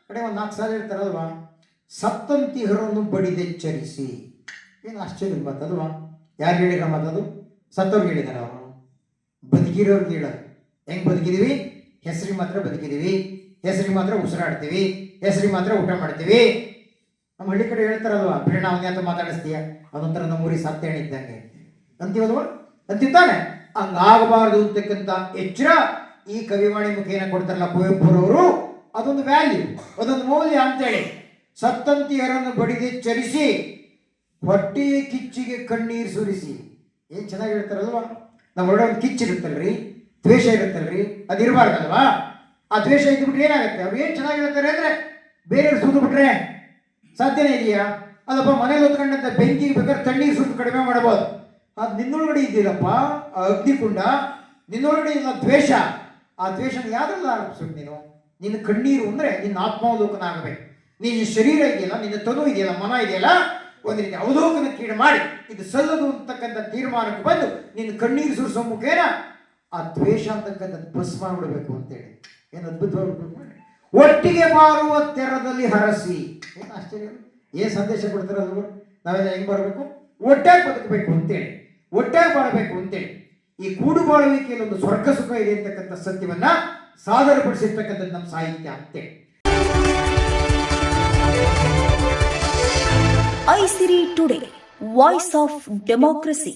[SPEAKER 1] ಕಡೆ ಒಂದು ನಾಲ್ಕು ಸಾಲ ಹೇಳ್ತಾರಲ್ವಾ? ಸತ್ತಂತಿಹರನ್ನು ಬಡಿದೆಚ್ಚರಿಸಿ. ಏನು ಆಶ್ಚರ್ಯ ಮಾತಲ್ವಾ ಯಾರು ಹೇಳಿರ ಮಾತದು ಸತ್ತವ್ರಿಗೆ ಹೇಳಿದಾರೆ ಅವರು. ಬದುಕಿರೋರ್ಗೆ ಹೇಳೋದು ಹೆಂಗ್ ಬದುಕಿದೀವಿ? ಹೆಸರಿಗೆ ಮಾತ್ರ ಬದುಕಿದೀವಿ. ಹೆಸರಿಗೆ ಮಾತ್ರ ಉಸಿರಾಡ್ತೀವಿ, ಹೆಸರಿಗೆ ಮಾತ್ರ ಊಟ ಮಾಡ್ತೀವಿ. ನಮ್ಮ ಹಳ್ಳಿ ಕಡೆ ಹೇಳ್ತಾರಲ್ವ ಪ್ರೇರಣ ಅವನೇ ಅಂತ ಮಾತಾಡಿಸ್ತೀಯ? ಅದೊಂಥರ ನಮ್ಮ ಊರಿಗೆ ಸತ್ಯ ಹೇಳಿದ್ದಂಗೆ ಅಂತೀವಲ್ವ ಅಂತಿದ್ದಾನೆ. ಹಂಗಾಗಬಾರದು ಅಂತಕ್ಕಂಥ ಎಚ್ಚರ ಈ ಕವಿವಾಣಿ ಮುಖೇನ ಕೊಡ್ತಾರಲ್ಲ, ಕುವೆಂಪುರವರು. ಅದೊಂದು ವ್ಯಾಲ್ಯೂ ಅದೊಂದು ಮೌಲ್ಯ ಅಂತೇಳಿ ಸತ್ತಂತಿಯರನ್ನು ಬಡಿದು ಚರಿಸಿ, ಹೊಟ್ಟೆ ಕಿಚ್ಚಿಗೆ ಕಣ್ಣೀರು ಸುರಿಸಿ. ಏನ್ ಚೆನ್ನಾಗಿ ಹೇಳ್ತಾರಲ್ವಾ? ನಮ್ಮ ಒಳಗೆ ಒಂದು ಕಿಚ್ಚಿರುತ್ತಲ್ರಿ ದ್ವೇಷ ಇರುತ್ತಲ್ರಿ ಅದು ಇರಬಾರ್ದಲ್ವಾ ಆ ದ್ವೇಷ ಇದ್ಬಿಟ್ರೆ ಏನಾಗುತ್ತೆ? ಅವ್ರು ಏನು ಚೆನ್ನಾಗಿ ಅಂದ್ರೆ ಬೇರೆಯವ್ರು ಸುದ್ದು ಬಿಟ್ರೆ ಸಾಧ್ಯನೇ ಇದೆಯಾ? ಅದಪ್ಪ ಮನೇಲಿ ಹೊತ್ಕೊಂಡಂತ ಬೆಂಕಿಗೆ ಬೇಕಾದ್ರೆ ತಣ್ಣೀರು ಸುಟ್ಟು ಕಡಿಮೆ ಮಾಡಬಹುದು ಅದು ನಿನ್ನೊಳಗಡೆ ಇದ್ದೀರಪ್ಪ, ಆ ಅಗ್ನಿಕುಂಡ, ನಿನ್ನೊಳಗಡೆ ಇಲ್ಲ ದ್ವೇಷ, ಆ ದ್ವೇಷನ ಯಾವ್ದ್ರಲ್ಲ ಆರೋಪಿಸ್ಬೇಕು ನೀನು? ನಿನ್ನ ಕಣ್ಣೀರು ಅಂದ್ರೆ ನಿನ್ನ ಆತ್ಮಾವಲೋಕನ ಆಗಬೇಕು ನಿನ್ನ ಶರೀರ ಇದೆಯಲ್ಲ, ನಿನ್ನ ತನು ಇದೆಯಲ್ಲ, ಮನ ಇದೆಯಲ್ಲ, ಒಂದು ರೀತಿ ಅವಲೋಕನ ಕೀಡು ಮಾಡಿ, ಇದು ಸಲ್ಲದು ಅಂತಕ್ಕಂಥ ತೀರ್ಮಾನಕ್ಕೆ ಬಂದು ನಿನ್ನ ಕಣ್ಣೀರು ಸುರಿಸೋ ಮುಖೇನ ಆ ದ್ವೇಷ ಅಂತಕ್ಕಂಥದ್ದು ಬಸ್ ಮಾಡಿಬಿಡ್ಬೇಕು ಅಂತೇಳಿ. ಏನು ಅದ್ಭುತವಾಗಿ ಒಟ್ಟಿಗೆ ಬಾರುವ ತೆರದಲ್ಲಿ ಹರಸಿ. ಏನು ಆಶ್ಚರ್ಯ? ಏನು ಸಂದೇಶ ಕೊಡ್ತಾರಲ್ವ ನಾವೆಲ್ಲ ಹೆಂಗ್ ಬರಬೇಕು ಒಟ್ಟಾಗಿ ಬದುಕಬೇಕು ಅಂತೇಳಿ. ಒಟ್ಟಾಗಿ ಬಾಳಬೇಕು ಅಂತೇಳಿ. ಈ ಕೂಡು ಬಾಳುವಿಕೆಯಲ್ಲಿ ಒಂದು ಸ್ವರ್ಗ ಸುಖ ಇದೆ ಅಂತಕ್ಕಂಥ ಸತ್ಯವನ್ನ ಸಾದರಪಡಿಸಿರ್ತಕ್ಕಂಥದ್ದು ನಮ್ಮ ಸಾಹಿತ್ಯ ಅಂತೇಳಿ.
[SPEAKER 2] Aisiri today voice of democracy